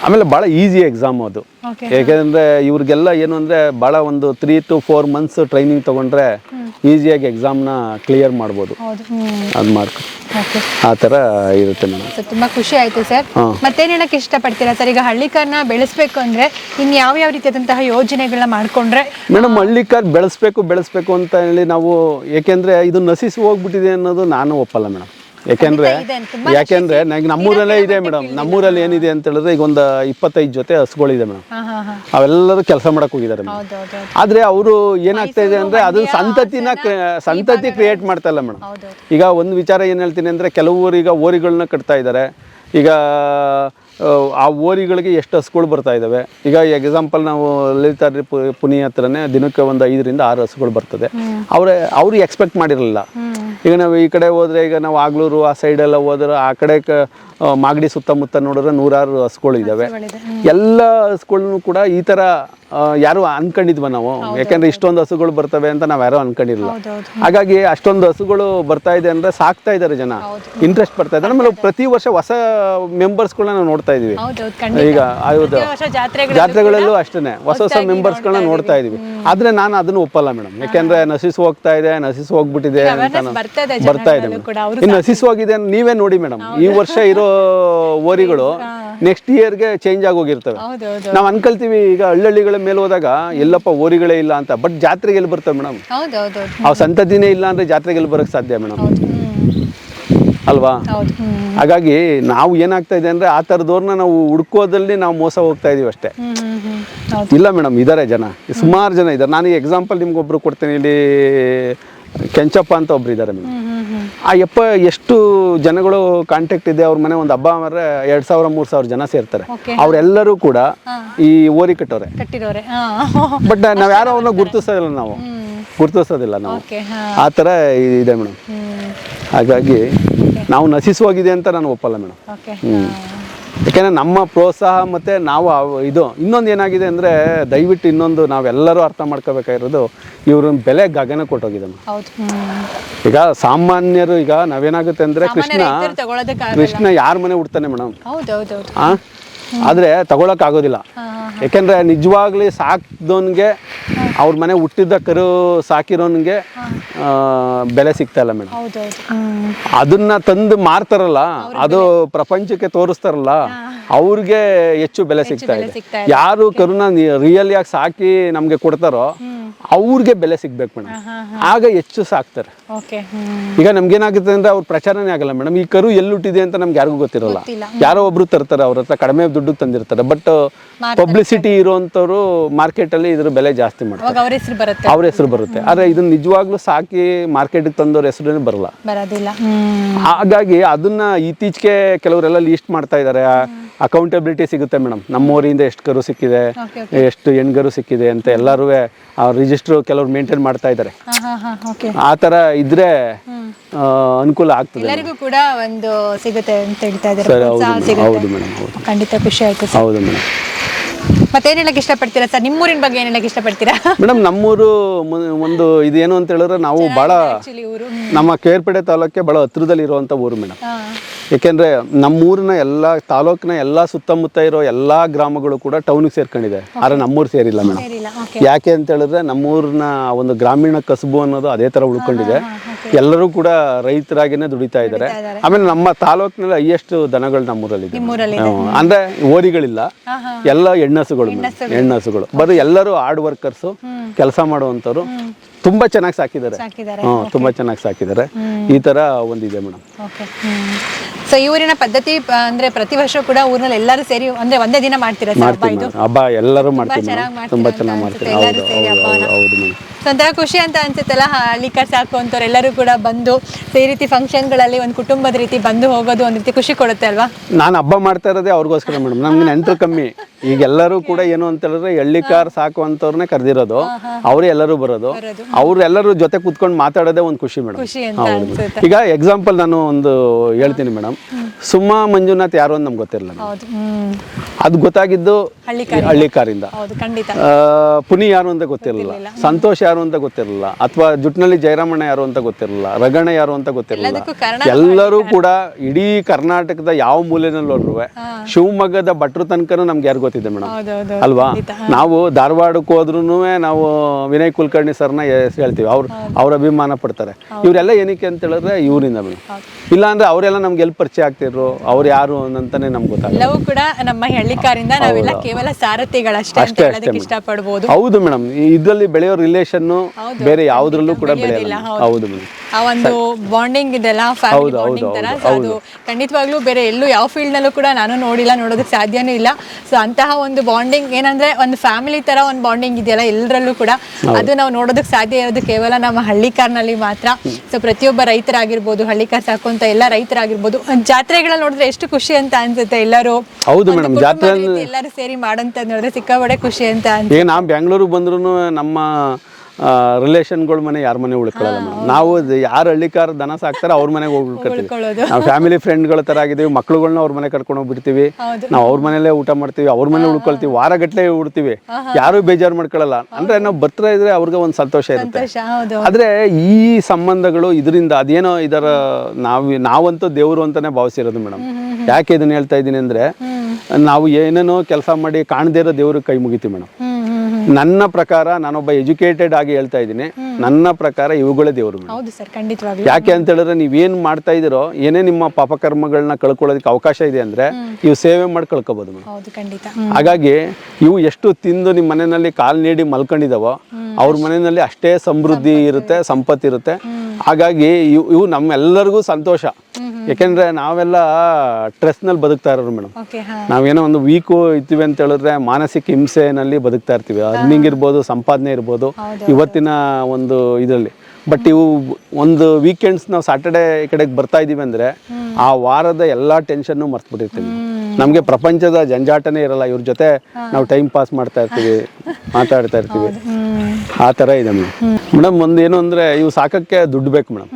ಆಮೇಲೆ ಭಾಳ ಈಸಿ ಎಕ್ಸಾಮ್ ಅದು. ಯಾಕೆಂದ್ರೆ ಯಾಕೆಂದರೆ ಇವ್ರಿಗೆಲ್ಲ ಏನು ಅಂದರೆ ಭಾಳ ಒಂದು three to four months training ತೊಗೊಂಡ್ರೆ ಈಸಿಯಾಗಿ ಎಕ್ಸಾಮ್ನ ಕ್ಲಿಯರ್ ಮಾಡ್ಬೋದು. ಅದು ಮಾರ್ಕ್. ಆ ಥರ ಇರುತ್ತೆ ಮೇಡಮ್. ತುಂಬಾ ಖುಷಿ ಆಯ್ತು ಸರ್. ಮತ್ತೆ ಮತ್ತೇನ್ ಹೇಳಕ್ ಇಷ್ಟಪಡ್ತೀರಾ ಸರ್? ಈಗ ಹಳ್ಳಿಕಾರ್ನ ಬೆಳೆಸ್ಬೇಕು ಅಂದ್ರೆ ಇನ್ ಯಾವ ಯಾವ ರೀತಿಯಾದಂತಹ ಯೋಜನೆಗಳನ್ನ ಮಾಡ್ಕೊಂಡ್ರೆ ಮೇಡಮ್ ಹಳ್ಳಿಕಾರ್ ಬೆಳೆಸ್ಬೇಕು ಬೆಳೆಸ್ಬೇಕು ಅಂತ ಹೇಳಿ ನಾವು ಏಕೆಂದರೆ ಇದು ನಶಿಸಿ ಹೋಗ್ಬಿಟ್ಟಿದೆ ಅನ್ನೋದು ನಾನು ಒಪ್ಪಲ್ಲ ಮೇಡಮ್. ಯಾಕೆಂದ್ರೆ ಯಾಕೆಂದ್ರೆ ನಂಗೆ ನಮ್ಮೂರಲ್ಲೇ ಇದೆ ಮೇಡಮ್. ನಮ್ಮೂರಲ್ಲಿ ಏನಿದೆ ಅಂತ ಹೇಳಿದ್ರೆ ಈಗ ಒಂದು ಇಪ್ಪತ್ತೈದು ಜೊತೆ ಹಸುಗಳಿದೆ ಮೇಡಮ್. ಅವೆಲ್ಲರೂ ಕೆಲಸ ಮಾಡಕ್ ಹೋಗಿದ್ದಾರೆ ಆದ್ರೆ ಅವರು ಏನಾಗ್ತಾ ಇದೆ ಅಂದ್ರೆ ಅದು ಸಂತತಿನ ಸಂತತಿ ಕ್ರಿಯೇಟ್ ಮಾಡ್ತಾ ಇಲ್ಲ ಮೇಡಮ್. ಈಗ ಒಂದು ವಿಚಾರ ಏನು ಹೇಳ್ತೀನಿ ಅಂದ್ರೆ ಕೆಲವರು ಈಗ ಓರಿಗಳನ್ನ ಕಟ್ತಾ ಇದ್ದಾರೆ. ಈಗ ಆ, ಓರಿಗಳಿಗೆ ಎಷ್ಟು ಹಸುಗಳು ಬರ್ತಾ ಇದ್ದಾವೆ ಈಗ ಎಕ್ಸಾಂಪಲ್ ನಾವು ಲಲಿತಾದ್ರಿ ಪು ಪುನಿ ಹತ್ರನೇ ದಿನಕ್ಕೆ ಒಂದು ಐದರಿಂದ ಆರು ಹಸುಗಳು ಬರ್ತದೆ. ಅವ್ರೆ ಅವರು ಎಕ್ಸ್ಪೆಕ್ಟ್ ಮಾಡಿರಲಿಲ್ಲ. ಈಗ ನಾವು ಈ ಕಡೆ ಹೋದ್ರೆ ಈಗ ನಾವು ಆಗ್ಲೂರು ಆ ಸೈಡೆಲ್ಲ ಹೋದ್ರೆ ಆ ಕಡೆ ಮಾಗಡಿ ಸುತ್ತಮುತ್ತ ನೋಡಿದ್ರೆ ನೂರಾರು ಹಸುಗಳು ಇದ್ದಾವೆ. ಎಲ್ಲ ಹಸುಗಳನ್ನು ಕೂಡ ಈ ಥರ ಯಾರು ಅನ್ಕೊಂಡಿದ್ವ ನಾವು? ಯಾಕಂದ್ರೆ ಇಷ್ಟೊಂದು ಹಸುಗಳು ಬರ್ತವೆ ಅಂತ ನಾವು ಯಾರು ಅನ್ಕೊಂಡಿರಲಿಲ್ಲ. ಹಾಗಾಗಿ ಅಷ್ಟೊಂದು ಹಸುಗಳು ಬರ್ತಾ ಇದೆ ಅಂದ್ರೆ ಸಾಕ್ತಾ ಇದ್ದಾರೆ ಜನ. ಇಂಟ್ರೆಸ್ಟ್ ಬರ್ತಾ ಇದೆ ಆಮೇಲೆ ಪ್ರತಿ ವರ್ಷ ಹೊಸ ಮೆಂಬರ್ಸ್ಗಳನ್ನ ನಾವು ನೋಡ್ತಾ ಇದೀವಿ. ಈಗ ಹೌದು. ಜಾತ್ರೆಗಳಲ್ಲೂ ಅಷ್ಟೇ ಹೊಸ ಹೊಸ ಮೆಂಬರ್ಸ್ಗಳನ್ನ ನೋಡ್ತಾ ಇದೀವಿ. ಆದ್ರೆ ನಾನು ಅದನ್ನು ಒಪ್ಪಲ್ಲ ಮೇಡಮ್. ಯಾಕೆಂದ್ರೆ ನಶಿಸಿ ಹೋಗ್ತಾ ಇದೆ ನಶಿಸಿ ಹೋಗ್ಬಿಟ್ಟಿದೆ ಅಂತ ಬರ್ತಾ ಇದೆ ನಶಿಸಿ ಹೋಗಿದೆ ನೀವೇ ನೋಡಿ ಮೇಡಮ್. ಈ ವರ್ಷ ಇರೋ ಓರಿಗಳು ನೆಕ್ಸ್ಟ್ ಇಯರ್ಗೆ ಚೇಂಜ್ ಆಗೋಗಿರ್ತವೆ ಹೋಗಿರ್ತವೆ. ನಾವು ಅನ್ಕೊಳ್ತೀವಿ ಈಗ ಹಳ್ಳಹಳ್ಳಿಗಳ ಮೇಲೆ ಹೋದಾಗ ಎಲ್ಲಪ್ಪ ಓರಿಗಳೇ ಇಲ್ಲ ಅಂತ ಬಟ್ ಜಾತ್ರೆಗೆ ಎಲ್ಲಿ ಬರ್ತವೆ ಮೇಡಮ್ ಹೌದೌದು ಆ ಸಂತತಿನೇ ಇಲ್ಲ ಅಂದ್ರೆ ಜಾತ್ರೆಗೆ ಎಲ್ಲಿ ಬರಕ್ ಸಾಧ್ಯ ಮೇಡಮ್ ಅಲ್ವಾ? ಹಾಗಾಗಿ ನಾವು ಏನಾಗ್ತಾ ಇದೆ ಅಂದ್ರೆ ಆ ಥರದವ್ರನ್ನ ನಾವು ಹುಡ್ಕೋದಲ್ಲಿ ನಾವು ಮೋಸ ಹೋಗ್ತಾ ಇದೀವಿ ಅಷ್ಟೇ. ಇಲ್ಲ ಮೇಡಮ್ ಇದಾರೆ ಜನ. ಸುಮಾರು ಜನ ಇದ್ದಾರೆ ನಾನು ಎಕ್ಸಾಂಪಲ್ ನಿಮ್ಗೆ ಒಬ್ರು ಕೊಡ್ತೀನಿ. ಇಲ್ಲಿ ಕೆಂಚಪ್ಪ ಅಂತ ಒಬ್ರು ಇದ್ದಾರೆ ಮೇಡಮ್ ಆ ಯಪ್ಪ ಎಷ್ಟು ಜನಗಳು ಕಾಂಟ್ಯಾಕ್ಟ್ ಇದೆ ಅವ್ರ ಮನೆ ಒಂದು ಹಬ್ಬ ಮಾರ್ರೆ ಎರಡ್ ಸಾವಿರ ಮೂರ್ ಸಾವಿರ ಜನ ಸೇರ್ತಾರೆ. ಅವರೆಲ್ಲರೂ ಕೂಡ ಈ ಓರಿ ಕಟ್ಟೋರೆ. ಬಟ್ ನಾವು ಯಾರೋ ಅವ್ರನ್ನ ಗುರ್ತಿಸೋದಿಲ್ಲ ನಾವು. ಗುರುತಿಸೋದಿಲ್ಲ ನಾವು. ಆ ಥರ ಇದೆ ಮೇಡಮ್. ಹಾಗಾಗಿ ನಾವು ನಶಿಸುವಾಗಿದೆ ಅಂತ ನಾನು ಒಪ್ಪಲ್ಲ ಮೇಡಮ್. ಯಾಕೆಂದ್ರೆ ನಮ್ಮ ಪ್ರೋತ್ಸಾಹ ಮತ್ತು ನಾವು ಇದು ಇನ್ನೊಂದು ಏನಾಗಿದೆ ಅಂದರೆ ದಯವಿಟ್ಟು ಇನ್ನೊಂದು ನಾವೆಲ್ಲರೂ ಅರ್ಥ ಮಾಡ್ಕೋಬೇಕಾಗಿರೋದು ಇವ್ರ ಬೆಲೆ ಗಗನ ಕೊಟ್ಟೋಗಿದೆ ಈಗ ಸಾಮಾನ್ಯರು ಈಗ ನಾವೇನಾಗುತ್ತೆ ಅಂದರೆ ಕೃಷ್ಣ ಕೃಷ್ಣ ಯಾರ ಮನೆ ಹುಡ್ತಾನೆ ಮೇಡಮ್? ಆದರೆ ತಗೊಳಕ್ ಆಗೋದಿಲ್ಲ ಯಾಕೆಂದ್ರೆ ನಿಜವಾಗ್ಲಿ ಸಾಕ್ದೋನ್ಗೆ ಅವ್ರ ಮನೆ ಹುಟ್ಟಿದ್ದ ಕರು ಸಾಕಿರೋನ್ಗೆ ಆ, ಬೆಲೆ ಸಿಗ್ತಾ ಇಲ್ಲ ಮೇಡಮ್. ಅದನ್ನ ತಂದು ಮಾರ್ತಾರಲ್ಲ ಅದು ಪ್ರಪಂಚಕ್ಕೆ ತೋರಿಸ್ತಾರಲ್ಲ ಅವ್ರಿಗೆ ಹೆಚ್ಚು ಬೆಲೆ ಸಿಗ್ತಾ ಇದೆ. ಯಾರು ಕರುನ ರಿಯಲ್ ಆಗಿ ಸಾಕಿ ನಮ್ಗೆ ಕೊಡ್ತಾರೋ ಅವ್ರಿಗೆ ಬೆಲೆ ಸಿಗ್ಬೇಕು ಮೇಡಮ್. ಆಗ ಹೆಚ್ಚು ಸಾಕ್ತಾರೆ. ಈಗ ನಮ್ಗೇನಾಗುತ್ತೆ ಅಂದ್ರೆ ಅವ್ರ ಪ್ರಚಾರನೇ ಆಗಲ್ಲ ಮೇಡಮ್. ಈ ಕರು ಎಲ್ಲುಟ್ಟಿದೆ ಅಂತ ನಮ್ಗೆ ಯಾರಿಗೂ ಗೊತ್ತಿರಲ್ಲ. ಯಾರೋ ಒಬ್ರು ತರ್ತಾರೆ ಅವ್ರ ಹತ್ರ ಕಡಿಮೆ ದುಡ್ಡು ತಂದಿರ್ತಾರೆ. ಬಟ್ ಪಬ್ಲಿಸಿಟಿ ಇರುವಂತವ್ರು ಮಾರ್ಕೆಟ್ ಅಲ್ಲಿ ಇದ್ರ ಬೆಲೆ ಜಾಸ್ತಿ ಮಾಡ್ತಾರೆ. ಅವ್ರ ಹೆಸರು ಬರುತ್ತೆ. ಅವ್ರ ಹೆಸರು ಬರುತ್ತೆ. ಆದ್ರೆ ಇದನ್ನ ನಿಜವಾಗ್ಲೂ ಸಾಕಿ ಮಾರ್ಕೆಟ್ಗೆ ತಂದವ್ರ ಹೆಸರು ಬರಲ್ಲ. ಹಾಗಾಗಿ ಅದನ್ನ ಇತ್ತೀಚೆಗೆ ಕೆಲವರೆಲ್ಲ ಲೀಸ್ಟ್ ಮಾಡ್ತಾ ಇದ್ದಾರೆ ಅಕೌಂಟಬಿಲಿಟಿ ಸಿಗುತ್ತೆ ಮೇಡಮ್. ನಮ್ಮೂರಿಂದ ಎಷ್ಟು ಕರು ಸಿಕ್ಕಿದೆ ಎಷ್ಟು ಹೆಣ್ಗರು ಸಿಕ್ಕಿದೆ ಅಂತ ಎಲ್ಲರೂ ಆ ರಿಜಿಸ್ಟ್ರ್ ಕೆಲವ್ರು ಮೇಂಟೈನ್ ಮಾಡ್ತಾ ಇದ್ದಾರೆ ಆ ತರ ಇದ್ರೆ ಅನುಕೂಲ ಆಗ್ತದೆ ಎಲ್ಲರಿಗೂ ಕೂಡ ಒಂದು ಸಿಗುತ್ತೆ ಅಂತ ಹೇಳ್ತಾ ಇದ್ದಾರೆ ಸರ್ ಹೌದು ಪ್ರೋತ್ಸಾಹ ಮೇಡಮ್ ಹೌದು ಸಿಗುತ್ತೆ. ಮೇಡಮ್ ಹೌದು. ಖಂಡಿತ ಖುಷಿ ಆಯ್ತು ಹೌದು ಮೇಡಮ್. ಮತ್ತೇನ್ ಹೇಳಕ್ ಇಷ್ಟಪಡ್ತೀರಾ ಸರ್? ನಿಮ್ಮೂರಿನ ಬಗ್ಗೆ ಏನ್ ಹೇಳಕ್ ಇಷ್ಟಪಡ್ತೀರಾ? ಮೇಡಮ್ ನಮ್ಮೂರು ಮು- ಒಂದು ಇದೇನು ಅಂತ ಹೇಳಿದ್ರೆ ನಾವು ಬಹಳ ಆಕ್ಚುಲಿ ಊರು. ನಮ್ಮ ಕೇರ್ಪಡೆ ತಾಲೂಕೆ ಬಹಳ ಹತ್ರದಲ್ಲಿ ಇರುವಂತ ಊರು ಮೇಡಮ್. ಯಾಕೆಂದ್ರೆ ಏಕೆಂದರೆ ನಮ್ಮೂರಿನ ಎಲ್ಲ ತಾಲೂಕಿನ ಎಲ್ಲ ಸುತ್ತಮುತ್ತ ಇರೋ ಎಲ್ಲ ಗ್ರಾಮಗಳು ಕೂಡ ಟೌನಿಗೆ ಸೇರ್ಕೊಂಡಿದೆ. ಆದರೆ ನಮ್ಮೂರು ಸೇರಿಲ್ಲ ಮೇಡಮ್. ಸೇರಿಲ್ಲ. ಓಕೆ ಯಾಕೆ ಅಂತ ಹೇಳಿದ್ರೆ ನಮ್ಮೂರಿನ ಒಂದು ಗ್ರಾಮೀಣ ಕಸಬು ಅನ್ನೋದು ಅದೇ ತರ ಉಳ್ಕೊಂಡಿದೆ. ಎಲ್ಲರೂ ಕೂಡ ರೈತರಾಗಿನೇ ದುಡಿತಾ ಇದ್ದಾರೆ. ಆಮೇಲೆ ನಮ್ಮ ತಾಲೂಕಿನಲ್ಲಿ ಹೈಯೆಸ್ಟ್ ದನಗಳು ನಮ್ಮೂರಲ್ಲಿ ನಿಮ್ಮೂರಲ್ಲಿ ಹ್ಮ್. ಅಂದ್ರೆ ಓರಿಗಳಿಲ್ಲ ಹಾ ಹಾ. ಎಲ್ಲ ಹೆಣ್ಣಸುಗಳು ಮೇಡಮ್. ಹೆಣ್ಣಸುಗಳು ಬರೀ ಎಲ್ಲರೂ ಹಾರ್ಡ್ ವರ್ಕರ್ಸು ಕೆಲಸ ಮಾಡುವಂಥವ್ರು. ತುಂಬಾ ಚೆನ್ನಾಗಿ ಸಾಕಿದ್ದಾರೆ. ತುಂಬಾ ಚೆನ್ನಾಗಿ ಸಾಕಿದ್ದಾರೆ. ಈ ತರ ಒಂದಿದೆ ಮೇಡಮ್. ಓಕೆ ಸೊ ಈ ಊರಿನ ಪದ್ಧತಿ ಅಂದ್ರೆ ಪ್ರತಿ ವರ್ಷ ಕೂಡ ಊರಿನಲ್ಲಿ ಎಲ್ಲರೂ ಸೇರಿ ಅಂದ್ರೆ ಒಂದೇ ದಿನ ಮಾಡ್ತೀರಾ ಸರ್ ಹಬ್ಬ ಮಾಡ್ತೀವಿ ಇದು? ಮೇಡಮ್. ಹಬ್ಬ ಎಲ್ಲರೂ ಮಾಡ್ತೀವಿ ಚೆನ್ನಾಗಿ ಮೇಡಮ್. ತುಂಬಾ ಮಾಡ್ತೀರಾ ಚೆನ್ನಾಗಿ ಅಂತ ಮಾಡ್ತೀವಿ. ಅನ್ಸುತ್ತೆ. ಎಲ್ಲರೂ ಸೇರಿ ಹೌದು ಹಬ್ಬನ. ಹೌದು ಹೌದು ಮೇಡಮ್. ಸೊ ಒಂಥರ ಖುಷಿ ಅಂತ ಅನ್ಸುತ್ತಲ್ಲ ಹಳ್ಳಿ ಕಾರ್ ಎಲ್ಲರೂ ಕೂಡ ಬಂದು ಈ ರೀತಿ ಫಂಕ್ಷನ್ಗಳಲ್ಲಿ ಒಂದು ಕುಟುಂಬದ ರೀತಿ ಬಂದು ಹೋಗೋದು ಒಂದು ರೀತಿ ಖುಷಿ ಕೊಡುತ್ತೆ ಅಲ್ವಾ? ನಾನು ಹಬ್ಬ ಮಾಡ್ತಾ ಇರೋದೇ ಅವ್ರಿಗೋಸ್ಕರ ಮೇಡಮ್. ನಮ್ಗೆ ನೆಂಟರು ಕಮ್ಮಿ. ಈಗ ಎಲ್ಲರೂ ಕೂಡ ಏನು ಅಂತ ಹೇಳಿದ್ರೆ ಎಳ್ಳಿ ಕಾರ್ ಸಾಕುವಂಥವ್ರನ್ನೇ ಕರೆದಿರೋದು. ಅವರೇ ಎಲ್ಲರೂ ಬರೋದು. ಅವ್ರು ಎಲ್ಲರೂ ಜೊತೆ ಕುತ್ಕೊಂಡು ಮಾತಾಡೋದೇ ಒಂದು ಖುಷಿ ಮೇಡಮ್. ಈಗ ಎಕ್ಸಾಂಪಲ್ ನಾನು ಒಂದು ಹೇಳ್ತೀನಿ ಮೇಡಮ್. ಸುಮಾ ಮಂಜುನಾಥ್ ಯಾರು ಅಂತ ನಮ್ಗೆ ಗೊತ್ತಿರಲಿಲ್ಲ ಹೌದು ಹ್ಮ್. ಅದು ಗೊತ್ತಾಗಿದ್ದು ಹಳ್ಳಿ ಕಾರಿಂದ ಹೌದು ಖಂಡಿತ. ಆ, ಪುನಿ ಯಾರು ಅಂತ ಗೊತ್ತಿರಲಿಲ್ಲ. ಸಂತೋಷ್ ಯಾರು ಅಂತ ಗೊತ್ತಿರಲಿಲ್ಲ ಅಥವಾ ಜುಟ್ನಲ್ಲಿ ಜಯರಾಮಣ್ಣ ಯಾರು ಅಂತ ಗೊತ್ತಿರಲಿಲ್ಲ ರಗಣ ಯಾರು ಅಂತ ಗೊತ್ತಿರಲಿಲ್ಲ ಎಲ್ಲದಕ್ಕೂ ಕಾರಣ ಎಲ್ಲರೂ ಕೂಡ ಇಡೀ ಕರ್ನಾಟಕದ ಯಾವ ಮೂಲೆನಲ್ಲಿ ಶಿವಮೊಗ್ಗದ ಭಟ್ರು ತನಕನೂ ನಮ್ಗೆ ಯಾರು ಗೊತ್ತಿದೆ ಮೇಡಮ್. ಹೌದೌದು ಅಲ್ವಾ? ನಾವು ಧಾರವಾಡಕ್ಕೆ ಹೋದ್ರೂ ನಾವು ವಿನಯ್ ಕುಲಕರ್ಣಿ ಸರ್ನ ಎಸ್ ಹೇಳ್ತೀವಿ. ಅವ್ರು ಅವ್ರ ಅಭಿಮಾನ ಪಡ್ತಾರೆ. ಇವರೆಲ್ಲ ಏನಕ್ಕೆ ಅಂತ ಹೇಳಿದ್ರೆ ಇವರಿಂದ ಮೇಡಮ್. ಇಲ್ಲ ಅಂದ್ರೆ ಅವರೆಲ್ಲ ನಮ್ಗೆ ಎಲ್ಲಿ ಪರಿಚಯ ಆಗ್ತಿದ್ರು ಅವ್ರು ಯಾರು ಅಂತಾನೆ ನಮ್ಗೆ ಗೊತ್ತಾಗಲ್ಲ. ಎಲ್ಲವೂ ಕೂಡ ನಮ್ಮ ಹಳ್ಳಿಕಾರಿಂದ ನಾವೆಲ್ಲ ಕೇವಲ ಸಾರಥಿಗಳಷ್ಟೇ ಅಂತ ಹೇಳೋದಕ್ಕೆ ಇಷ್ಟಪಡ್ಬೋದು. ಹೌದು ಮೇಡಮ್. ಇದರಲ್ಲಿ ಬೆಳೆಯೋ ರಿಲೇಷನ್ ಬೇರೆ ಯಾವ್ದ್ರಲ್ಲೂ ಕೂಡ ಬೆಳೆಯಲ್ಲ ಹೌದು. ಮೇಡಮ್. ಆ ಒಂದು ಬಾಂಡಿಂಗ್ ಇದೆಲ್ಲ ಫ್ಯಾಮಿಲಿ ಬಾಂಡಿಂಗ್ ತರ ಸೊ ಅದು ಖಂಡಿತವಾಗ್ಲೂ ಬೇರೆ ಎಲ್ಲೂ ಯಾವ ಫೀಲ್ಡ್ ನಲ್ಲೂ ಕೂಡ ನಾನು ನೋಡಿಲ್ಲ ನೋಡೋದಕ್ಕೆ ಸಾಧ್ಯನೂ ಇಲ್ಲ. ಸೊ ಅಂತಹ ಒಂದು ಬಾಂಡಿಂಗ್ ಏನಂದ್ರೆ ಒಂದು ಫ್ಯಾಮಿಲಿ ತರ ಒಂದು ಬಾಂಡಿಂಗ್ ಇದೆಯಲ್ಲ ಎಲ್ಲರಲ್ಲೂ ಕೂಡ. ಅದು ನಾವು ನೋಡೋದಕ್ಕೆ ಸಾಧ್ಯ ಇರೋದು ಕೇವಲ ನಮ್ಮ ಹಳ್ಳಿಕಾರ್ನಲ್ಲಿ ಮಾತ್ರ. ಸೊ ಪ್ರತಿಯೊಬ್ಬ ರೈತರಾಗಿರ್ಬೋದು ಹಳ್ಳಿಕಾರ್ ಸಾಕುವಂತ ಎಲ್ಲ ರೈತರಾಗಿರ್ಬೋದು ಒಂದ್ ಜಾತ್ರೆಗಳಲ್ಲಿ ನೋಡಿದ್ರೆ ಎಷ್ಟು ಖುಷಿ ಅಂತ ಅನ್ಸುತ್ತೆ ಎಲ್ಲರೂ. ಹೌದು ಮೇಡಮ್ ಜಾತ್ರೆ ಎಲ್ಲರೂ ಸೇರಿ ಮಾಡಂತ ನೋಡಿದ್ರೆ ಸಿಕ್ಕಾಬಡೆ ಖುಷಿ ಅಂತ ಈಗ ನಾವು ಬೆಂಗಳೂರಿಗೆ ಬಂದ್ರು ನಮ್ಮ ರಿಲೇಷನ್ಗಳ ಮನೆ ಯಾರ ಮನೆ ಉಳ್ಕೊಳ್ಳಲ್ಲ ಮೇಡಮ್. ನಾವು ಯಾರು ಹಳ್ಳಿಕಾರ ದನ ಸಾಕ್ತಾರೆ ಅವ್ರ ಮನೆಗೆ ಹೋಗಿ ಉಳ್ಕೊಳ್ತೀವಿ. ನಾವು ಫ್ಯಾಮಿಲಿ ಫ್ರೆಂಡ್ಗಳ ಥರ ಆಗಿದ್ದೀವಿ ಮಕ್ಳುಗಳನ್ನ ಅವ್ರ ಮನೆ ಕರ್ಕೊಂಡು ಹೋಗ್ಬಿಡ್ತೀವಿ. ನಾವು ಅವ್ರ ಮನೇಲೆ ಊಟ ಮಾಡ್ತೀವಿ ಅವ್ರ ಮನೆ ಉಳ್ಕೊಳ್ತೀವಿ ವಾರಗಟ್ಲೆ ಉಡ್ತೀವಿ ಯಾರು ಬೇಜಾರು ಮಾಡ್ಕೊಳ್ಳಲ್ಲ ಅಂದ್ರೆ ನಾವು ಬರ್ತಾ ಇದ್ರೆ ಅವ್ರಿಗೆ ಒಂದು ಸಂತೋಷ ಇರುತ್ತೆ. ಆದ್ರೆ ಈ ಸಂಬಂಧಗಳು ಇದರಿಂದ ಅದೇನೋ ಇದರ ನಾವು ನಾವಂತೂ ದೇವರು ಅಂತಾನೆ ಭಾವಿಸಿರೋದು ಮೇಡಮ್. ಯಾಕೆ ಇದನ್ನ ಹೇಳ್ತಾ ಇದ್ದೀನಿ ಅಂದ್ರೆ ನಾವು ಏನೇನೋ ಕೆಲಸ ಮಾಡಿ ಕಾಣದೇ ಇರೋ ದೇವ್ರಿಗೆ ಕೈ ಮುಗಿತೀವಿ ಮೇಡಮ್. ನನ್ನ ಪ್ರಕಾರ ನಾನೊಬ್ಬ ಎಜುಕೇಟೆಡ್ ಆಗಿ ಹೇಳ್ತಾ ಇದ್ದೀನಿ. ನನ್ನ ಪ್ರಕಾರ ಇವುಗಳೇ ದೇವರು ಮೇಡಮ್ ಹೌದು ಸರ್ ಖಂಡಿತವಾಗ್ಲೂ. ಯಾಕೆ ಅಂತ ಹೇಳಿದ್ರೆ ನೀವೇನ್ ಮಾಡ್ತಾ ಇದ್ದೀರೋ ಏನೇ ನಿಮ್ಮ ಪಾಪಕರ್ಮಗಳನ್ನ ಕಳ್ಕೊಳ್ಳೋದಕ್ಕೆ ಅವಕಾಶ ಇದೆ ಅಂದ್ರೆ ಇವು ಸೇವೆ ಮಾಡಿ ಕಳ್ಕೊಬೋದು ಮೇಡಮ್. ಹೌದು ಖಂಡಿತ. ಹಾಗಾಗಿ ಇವು ಎಷ್ಟು ತಿಂದು ನಿಮ್ಮ ಮನೆಯಲ್ಲಿ ಕಾಲ್ ನೀಡಿ ಮಲ್ಕೊಂಡಿದಾವೋ ಅವ್ರ ಮನೆಯಲ್ಲಿ ಅಷ್ಟೇ ಸಮೃದ್ಧಿ ಇರುತ್ತೆ ಸಂಪತ್ತಿರುತ್ತೆ ಹಾಗಾಗಿ ಇವು ಇವು ನಮ್ಮೆಲ್ಲರಿಗೂ ಸಂತೋಷ. ಯಾಕೆಂದ್ರೆ ನಾವೆಲ್ಲ ಸ್ಟ್ರೆಸ್ನಲ್ಲಿ ಬದುಕ್ತಾ ಇರೋರು ಮೇಡಮ್ ನಾವೇನೋ ಒಂದು ವೀಕು ಇರ್ತೀವಿ ಅಂತ ಹೇಳಿದ್ರೆ ಮಾನಸಿಕ ಹಿಂಸೆನಲ್ಲಿ ಬದುಕ್ತಾ ಇರ್ತೀವಿ. ಅರ್ನಿಂಗ್ ಇರ್ಬೋದು ಸಂಪಾದನೆ ಇರ್ಬೋದು ಇವತ್ತಿನ ಒಂದು ಇದರಲ್ಲಿ. ಬಟ್ ಇವು ಒಂದು ವೀಕೆಂಡ್ಸ್ ನಾವು ಸಾಟರ್ಡೆ ಈ ಕಡೆಗೆ ಬರ್ತಾ ಇದೀವಿ ಅಂದ್ರೆ ಆ ವಾರದ ಎಲ್ಲಾ ಟೆನ್ಷನ್ನು ಮರ್ತ್ಬಿಟ್ಟಿರ್ತೀವಿ ನಮಗೆ ಪ್ರಪಂಚದ ಜಂಜಾಟನೇ ಇರಲ್ಲ ಇವ್ರ ಜೊತೆ ನಾವು ಟೈಮ್ ಪಾಸ್ ಮಾಡ್ತಾ ಇರ್ತೀವಿ ಮಾತಾಡ್ತಾ ಇರ್ತೀವಿ. ಆ ಥರ ಇದೆ ಮೇಡಮ್ ಮೇಡಮ್ ಒಂದು ಏನು ಅಂದರೆ ಇವು ಸಾಕಕ್ಕೆ ದುಡ್ಡು ಬೇಕು ಮೇಡಮ್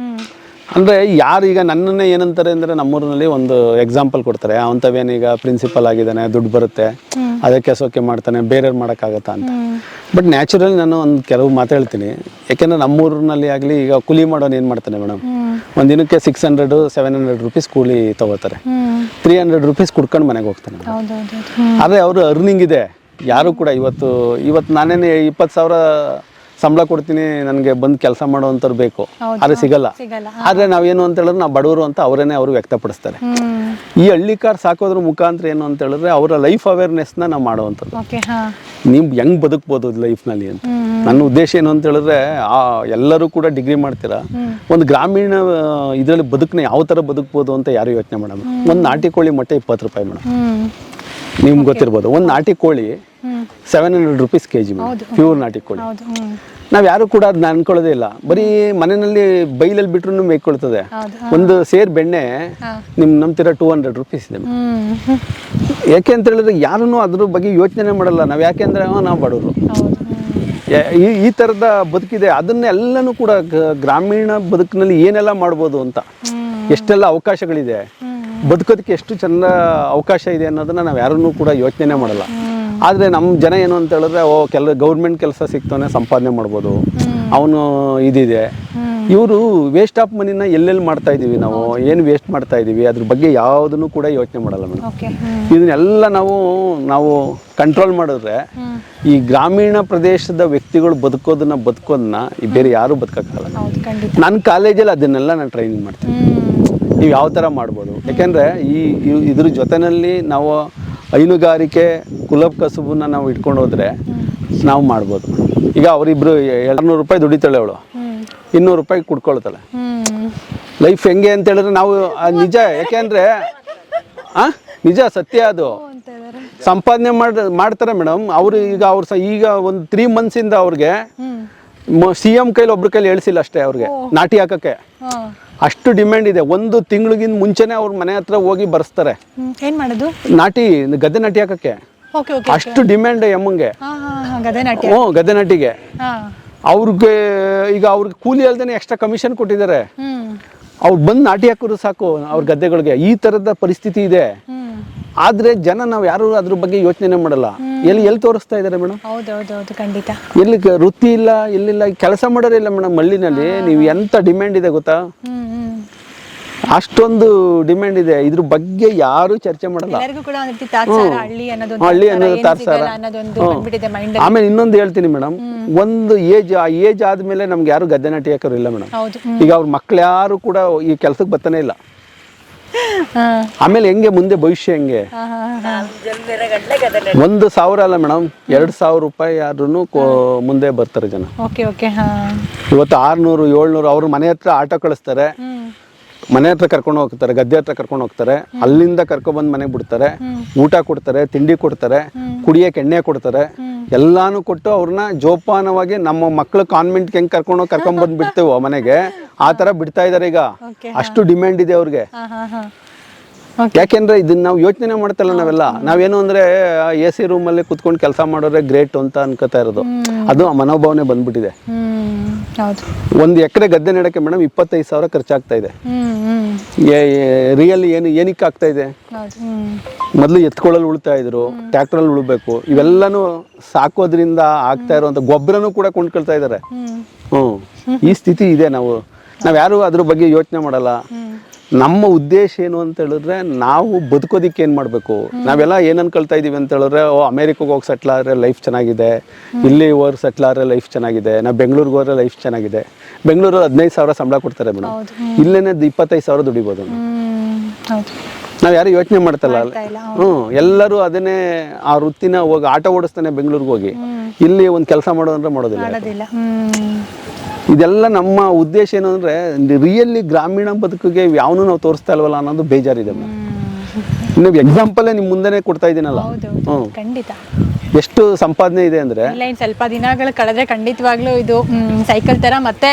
ಅಂದರೆ ಯಾರು ಈಗ ನನ್ನನ್ನೇ ಏನಂತಾರೆ ಅಂದರೆ ನಮ್ಮೂರಿನಲ್ಲಿ ಒಂದು ಎಕ್ಸಾಂಪಲ್ ಕೊಡ್ತಾರೆ. ಅಂಥವೇನೀಗ ಪ್ರಿನ್ಸಿಪಲ್ ಆಗಿದ್ದಾನೆ ದುಡ್ಡು ಬರುತ್ತೆ. ಅದಕ್ಕೆ ಸೋಕೆ ಮಾಡ್ತಾನೆ ಬೇರೆಯವ್ರು ಮಾಡೋಕ್ಕಾಗತ್ತಾ ಅಂತ. ಬಟ್ ನ್ಯಾಚುರಲಿ ನಾನು ಒಂದು ಕೆಲವು ಮಾತು ಹೇಳ್ತೀನಿ. ಯಾಕೆಂದರೆ ನಮ್ಮೂರಿನಲ್ಲಿ ಆಗಲಿ ಈಗ ಕೂಲಿ ಮಾಡೋನು ಏನು ಮಾಡ್ತಾನೆ ಮೇಡಮ್? ಒಂದಿನಕ್ಕೆ ಒಂದು ದಿನಕ್ಕೆ six hundred seven hundred rupees ಕೂಲಿ ತಗೋತಾರೆ. ತ್ರೀ ಹಂಡ್ರೆಡ್ ರುಪೀಸ್ ಕುಡ್ಕೊಂಡು ಮನೆಗೆ ಹೋಗ್ತಾನೆ ಆದರೆ ಅವರು ಅರ್ನಿಂಗ್ ಇದೆ. ಯಾರು ಕೂಡ ಇವತ್ತು ಇವತ್ತು ನಾನೇನೆ ಇಪ್ಪತ್ತು ಸಾವಿರ ಸಂಬಳ ಕೊಡ್ತೀನಿ ನನಗೆ ಬಂದು ಕೆಲಸ ಮಾಡೋವಂಥವ್ರು ಬೇಕು. ಆದರೆ ಸಿಗಲ್ಲ. ಆದರೆ ನಾವೇನು ಅಂತ ಹೇಳಿದ್ರೆ ನಾವು ಬಡವರು ಅಂತ ಅವರೇನೆ ಅವರು ವ್ಯಕ್ತಪಡಿಸ್ತಾರೆ. ಈ ಹಳ್ಳಿ ಕಾರ್ ಸಾಕೋದ್ರ ಮುಖಾಂತರ ಏನು ಅಂತ ಹೇಳಿದ್ರೆ ಅವರ ಲೈಫ್ ಅವೇರ್ನೆಸ್ನ ನಾವು ಮಾಡುವಂಥದ್ದು. ನೀವು ಹೆಂಗ್ ಬದುಕ್ಬೋದು ಲೈಫ್ನಲ್ಲಿ ಅಂತ. ನನ್ನ ಉದ್ದೇಶ ಏನು ಅಂತ ಹೇಳಿದ್ರೆ ಆ ಎಲ್ಲರೂ ಕೂಡ ಡಿಗ್ರಿ ಮಾಡ್ತೀರಾ? ಒಂದು ಗ್ರಾಮೀಣ ಇದರಲ್ಲಿ ಬದುಕನ್ನ ಯಾವ ಥರ ಬದುಕ್ಬೋದು ಅಂತ ಯಾರು ಯೋಚನೆ ಮಾಡೋಣ ಒಂದು ನಾಟಿ ಕೋಳಿ ಮೊಟ್ಟೆ ಇಪ್ಪತ್ತು ರೂಪಾಯಿ ಮೇಡಮ್ ನಿಮ್ಗೆ ಗೊತ್ತಿರ್ಬೋದು. ಒಂದು ನಾಟಿ ಕೋಳಿ seven hundred rupees K G pure ನಾಟಿ ಕೋಳಿ. ನಾವು ಯಾರು ಕೂಡ ಅದನ್ನ ಅನ್ಕೊಳ್ಳೋದೇ ಇಲ್ಲ. ಬರೀ ಮನೆಯಲ್ಲಿ ಬೈಲಲ್ಲಿ ಬಿಟ್ರು ಮೇಯ್ಕೊಳ್ತದೆ. ಒಂದು ಸೇರ್ ಬೆಣ್ಣೆ. ನಿಮ್ ನಂಬ್ತಿರ ಟೂ ಹಂಡ್ರೆಡ್ ರುಪೀಸ್ ಇದೆ ಯಾಕೆ ಅಂತ ಹೇಳಿದ್ರೆ ಯಾರೂ ಅದ್ರ ಬಗ್ಗೆ ಯೋಚನೆ ಮಾಡಲ್ಲ. ನಾವು ಯಾಕೆ ಅಂದ್ರೆ ನಾವು ಬಡವರು. ಈ ತರದ ಥರದ ಬದುಕಿದೆ. ಅದನ್ನೆಲ್ಲನೂ ಕೂಡ ಗ್ರಾಮೀಣ ಬದುಕಿನಲ್ಲಿ ಏನೆಲ್ಲ ಮಾಡ್ಬೋದು ಅಂತ. ಎಷ್ಟೆಲ್ಲ ಅವಕಾಶಗಳಿದೆ. ಬದುಕೋದಕ್ಕೆ ಎಷ್ಟು ಚಂದ ಅವಕಾಶ ಇದೆ ಅನ್ನೋದನ್ನ ನಾವು ಯಾರನ್ನೂ ಕೂಡ ಯೋಚನೆ ಮಾಡಲ್ಲ. ಆದರೆ ನಮ್ಮ ಜನ ಏನು ಅಂತ ಹೇಳಿದ್ರೆ ಓ ಕೆಲ ಗೌರ್ಮೆಂಟ್ ಕೆಲಸ ಸಿಕ್ತಾನೆ ಸಂಪಾದನೆ ಮಾಡ್ಬೋದು. ಅವನು ಇದಿದೆ. ಇವರು ವೇಸ್ಟ್ ಆಫ್ ಮನಿನ ಎಲ್ಲೆಲ್ಲಿ ಮಾಡ್ತಾ ಇದೀವಿ ನಾವು? ಏನು ವೇಸ್ಟ್ ಮಾಡ್ತಾ ಇದೀವಿ ಅದ್ರ ಬಗ್ಗೆ ಯಾವುದನ್ನು ಕೂಡ ಯೋಚನೆ ಮಾಡಲ್ಲ ಮೇಡಮ್. ಇದನ್ನೆಲ್ಲ ನಾವು ನಾವು ಕಂಟ್ರೋಲ್ ಮಾಡಿದ್ರೆ ಈ ಗ್ರಾಮೀಣ ಪ್ರದೇಶದ ವ್ಯಕ್ತಿಗಳು ಬದುಕೋದನ್ನ ಬದುಕೋದನ್ನ ಈ ಬೇರೆ ಯಾರು ಬದುಕೋಕ್ಕಾಗಲ್ಲ. ನನ್ನ ಕಾಲೇಜಲ್ಲಿ ಅದನ್ನೆಲ್ಲ ನಾನು ಟ್ರೈನಿಂಗ್ ಮಾಡ್ತೀನಿ. ನೀವು ಯಾವ ಥರ ಮಾಡ್ಬೋದು? ಯಾಕೆಂದರೆ ಈ ಇದ್ರ ಜೊತೆಯಲ್ಲಿ ನಾವು ಹೈನುಗಾರಿಕೆ ಕುಲಬ್ ಕಸುಬನ್ನ ನಾವು ಇಟ್ಕೊಂಡು ಹೋದ್ರೆ ನಾವು ಮಾಡ್ಬೋದು. ಈಗ ಅವರಿಬ್ರು ಎರಡ್ನೂರು ರೂಪಾಯಿ ದುಡಿತಾಳೆ ಅವಳು. ಇನ್ನೂರು ರೂಪಾಯಿ ಕುಡ್ಕೊಳ್ತಾಳೆ. ಲೈಫ್ ಹೆಂಗೆ ಅಂತ ಹೇಳಿದ್ರೆ ನಾವು ನಿಜ ಯಾಕೆಂದ್ರೆ ಆ ನಿಜ ಸತ್ಯ ಅದು. ಸಂಪಾದನೆ ಮಾಡಿ ಮಾಡ್ತಾರೆ ಮೇಡಮ್. ಅವರು ಈಗ ಅವ್ರ ಈಗ ಒಂದು ತ್ರೀ ಮಂತ್ಸಿಂದ ಅವ್ರಿಗೆ ಸಿ ಎಂ ಕೈಲಿ ಒಬ್ರ ಕೈಲಿ ಹೇಳ್ಸಿಲ್ಲ ಅಷ್ಟೇ ಅವ್ರಿಗೆ. ನಾಟಿ ಹಾಕಕ್ಕೆ. ಅಷ್ಟು ಡಿಮ್ಯಾಂಡ್ ಇದೆ. ಒಂದು ತಿಂಗಳಿಗಿಂತ ಮುಂಚೆನೆ ಅವ್ರ ಮನೆ ಹತ್ರ ಹೋಗಿ ಬರ್ಸ್ತಾರೆ. ಹ್ಮ್ ಏನ್ ಮಾಡೋದು? ನಾಟಿ ಗದ್ದೆ ನಾಟಿ ಹಾಕಕ್ಕೆ. ಅಷ್ಟು ಡಿಮ್ಯಾಂಡ್ ಎಮ್ಮಂಗೆ ಹಾ ಹಾ ಹಾ ಗದೆ ನಾಟ್ಯ ಹ್ಞೂ ಗದ್ದೆ ನಾಟಿಗೆ. ಅವ್ರಿಗೆ ಈಗ ಅವ್ರಿಗೆ ಕೂಲಿ ಅಲ್ದೇನೆ ಎಕ್ಸ್ಟ್ರಾ ಕಮಿಷನ್ ಕೊಟ್ಟಿದ್ದಾರೆ. ಹ್ಮ್. ಅವ್ರು ಬಂದು ನಾಟಿ ಹಾಕಿದ್ರು ಸಾಕು ಅವ್ರ ಗದ್ದೆಗಳಿಗೆ. ಈ ತರದ ಪರಿಸ್ಥಿತಿ ಇದೆ. ಆದ್ರೆ ಜನ ನಾವು ಯಾರು ಅದ್ರ ಬಗ್ಗೆ ಯೋಚನೆ ಮಾಡಲ್ಲ. ಎಲ್ಲಿ ಎಲ್ಲಿ ತೋರಿಸ್ತಾ ಇದ್ದಾರೆ ಮೇಡಮ್ ಖಂಡಿತ. ಎಲ್ಲಿ ವೃತ್ತಿ ಇಲ್ಲ ಎಲ್ಲಿಲ್ಲ ಕೆಲಸ ಮಾಡೋರಿಲ್ಲ ಮೇಡಮ್ ಮಳ್ಳಿನಲ್ಲಿ. ನೀವು ಎಂಥ ಡಿಮ್ಯಾಂಡ್ ಇದೆ ಗೊತ್ತಾ? ಅಷ್ಟೊಂದು ಡಿಮ್ಯಾಂಡ್ ಇದೆ. ಇದ್ರ ಬಗ್ಗೆ ಯಾರು ಚರ್ಚೆ ಮಾಡಲ್ಲ. ಹಳ್ಳಿ ಅನ್ನೋದು ತಾರ್ಸಾರ ಆಮೇಲೆ ಇನ್ನೊಂದು ಹೇಳ್ತೀನಿ ಮೇಡಮ್ ಒಂದು ಏಜ್ ಆ ಏಜ್ ಆದ್ಮೇಲೆ ನಮ್ಗೆ ಯಾರು ಗದ್ದೆ ನಾಟಿ ಹಾಕೋರು ಇಲ್ಲ ಮೇಡಮ್ ಈಗ ಅವ್ರ ಮಕ್ಳು ಯಾರು ಕೂಡ ಈ ಕೆಲ್ಸಕ್ಕೆ ಬರ್ತಾನೆ ಇಲ್ಲ. ಆಮೇಲೆ ಹೆಂಗೆ ಮುಂದೆ ಭವಿಷ್ಯ ಹೆಂಗೆ? ಒಂದು ಸಾವಿರ ಅಲ್ಲ ಮೇಡಮ್ ಎರಡು ಸಾವಿರ ರೂಪಾಯಿ ಯಾರು ಮುಂದೆ ಬರ್ತಾರೆ ಜನ. ಓಕೆ ಓಕೆ ಇವತ್ತು ಆರ್ನೂರು ಏಳ್ನೂರು ಅವ್ರ ಮನೆ ಹತ್ರ ಆಟೋ ಕಳಿಸ್ತಾರೆ. ಮನೆ ಹತ್ರ ಕರ್ಕೊಂಡು ಹೋಗ್ತಾರೆ ಗದ್ದೆ ಹತ್ರ ಕರ್ಕೊಂಡು ಹೋಗ್ತಾರೆ. ಅಲ್ಲಿಂದ ಕರ್ಕೊಬಂದು ಮನೆಗೆ ಬಿಡ್ತಾರೆ. ಊಟ ಕೊಡ್ತಾರೆ ತಿಂಡಿ ಕೊಡ್ತಾರೆ ಕುಡಿಯಕ್ಕೆ ಎಣ್ಣೆ ಕೊಡ್ತಾರೆ. ಎಲ್ಲಾನು ಕೊಟ್ಟು ಅವ್ರನ್ನ ಜೋಪಾನವಾಗಿ ನಮ್ಮ ಮಕ್ಕಳು ಕಾನ್ವೆಂಟ್ಗೆ ಹೆಂಗೆ ಕರ್ಕೊಂಡು ಹೋಗಿ ಕರ್ಕೊಂಡ್ಬಂದು ಬಿಡ್ತೇವೋ ಮನೆಗೆ ಆ ಥರ ಬಿಡ್ತಾ ಇದ್ದಾರೆ ಈಗ. ಅಷ್ಟು ಡಿಮ್ಯಾಂಡ್ ಇದೆ ಅವ್ರಿಗೆ. ಯಾಕೆಂದ್ರೆ ಇದನ್ನ ನಾವು ಯೋಚನೆ ಮಾಡ್ತಲ್ಲ ನಾವೆಲ್ಲ. ನಾವೇನು ಅಂದ್ರೆ ಎ ಸಿ ಅಲ್ಲಿ ಕುತ್ಕೊಂಡು ಕೆಲಸ ಮಾಡೋರೆ ಗ್ರೇಟ್ ಅಂತ ಅನ್ಕೋತಾ ಇರೋದು. ಅದು ಆ ಮನೋಭಾವನೆ ಬಂದ್ಬಿಟ್ಟಿದೆ. ಒಂದು ಎಕರೆ ಗದ್ದೆ ನೆಡಕ್ಕೆ ಮೇಡಮ್ ಇಪ್ಪತ್ತೈದು ಸಾವಿರ ಖರ್ಚಾಗ್ತಾ ಇದೆ. ರಿಯಲ್ ಏನು ಏನಕ್ಕೆ ಆಗ್ತಾ ಇದೆ? ಮೊದಲು ಎತ್ಕೊಳ್ಳಲು ಉಳ್ತಾ ಇದ್ರು ಟ್ರ್ಯಾಕ್ಟ್ರಲ್ಲಿ ಉಳ್ಬೇಕು. ಇವೆಲ್ಲನೂ ಸಾಕೋದ್ರಿಂದ ಆಗ್ತಾ ಇರುವಂತ ಗೊಬ್ಬರನೂ ಕೂಡ ಕೊಂಡ್ಕೊಳ್ತಾ ಇದ್ದಾರೆ ಹ್ಮ್. ಈ ಸ್ಥಿತಿ ಇದೆ ನಾವು. ನಾವ್ಯಾರು ಅದ್ರ ಬಗ್ಗೆ ಯೋಚನೆ ಮಾಡಲ್ಲ. ನಮ್ಮ ಉದ್ದೇಶ ಏನು ಅಂತ ಹೇಳಿದ್ರೆ ನಾವು ಬದುಕೋದಿಕ್ಕೆ ಏನು ಮಾಡಬೇಕು? ನಾವೆಲ್ಲ ಏನು ಅನ್ಕೊಳ್ತಾ ಇದೀವಿ ಅಂತ ಹೇಳಿದ್ರೆ ಓ ಅಮೇರಿಕಾಗೆ ಹೋಗಿ ಸೆಟ್ಲ್ ಆದರೆ ಲೈಫ್ ಚೆನ್ನಾಗಿದೆ. ಇಲ್ಲಿ ಹೋಗಿ ಸೆಟ್ಲ್ ಆದರೆ ಲೈಫ್ ಚೆನ್ನಾಗಿದೆ. ನಾವು ಬೆಂಗಳೂರಿಗೆ ಹೋದ್ರೆ ಲೈಫ್ ಚೆನ್ನಾಗಿದೆ. ಬೆಂಗಳೂರಲ್ಲಿ ಹದಿನೈದು ಸಾವಿರ ಸಂಬಳ ಕೊಡ್ತಾರೆ ಮೇಡಮ್. ಇಲ್ಲೇನೆ ಇಪ್ಪತ್ತೈದು ಸಾವಿರ ದುಡಿಬೋದು ನಾವು. ಯಾರು ಯೋಚನೆ ಮಾಡ್ತಲ್ಲ? ಹ್ಞೂ ಎಲ್ಲರೂ ಅದನ್ನೇ ಆ ವೃತ್ತಿನ ಹೋಗಿ ಆಟೋ ಓಡಿಸ್ತಾನೆ ಬೆಂಗಳೂರಿಗೆ ಹೋಗಿ. ಇಲ್ಲಿ ಒಂದು ಕೆಲಸ ಮಾಡೋ ಅಂದ್ರೆ ಮಾಡೋದಿಲ್ಲ ಇದೆಲ್ಲ ನಮ್ಮ ಉದ್ದೇಶ ಏನು ಅಂದ್ರೆ ರಿಯಲ್ಲಿ ಗ್ರಾಮೀಣ ಬದುಕಿಗೆ ಯಾವನು ನಾವು ತೋರಿಸ್ತಾ ಇಲ್ವಲ್ಲ ಅನ್ನೋದು ಬೇಜಾರಿದೆ ನೀವು ಎಕ್ಸಾಂಪಲೇ ನಿಮ್ಮ ಮುಂದೆನೇ ಕೊಡ್ತಾ ಇದ್ದೀನಲ್ಲ. ಹ್ಞೂ ಖಂಡಿತ. ಎಷ್ಟು ಸಂಪಾದನೆ ಇದೆ ಅಂದ್ರೆ ಇಲ್ಲ ಇನ್ನು ಸ್ವಲ್ಪ ದಿನಗಳು ಕಳೆದ್ರೆ ಖಂಡಿತವಾಗ್ಲೂ ಇದು ಸೈಕಲ್ ತರ ಮತ್ತೆ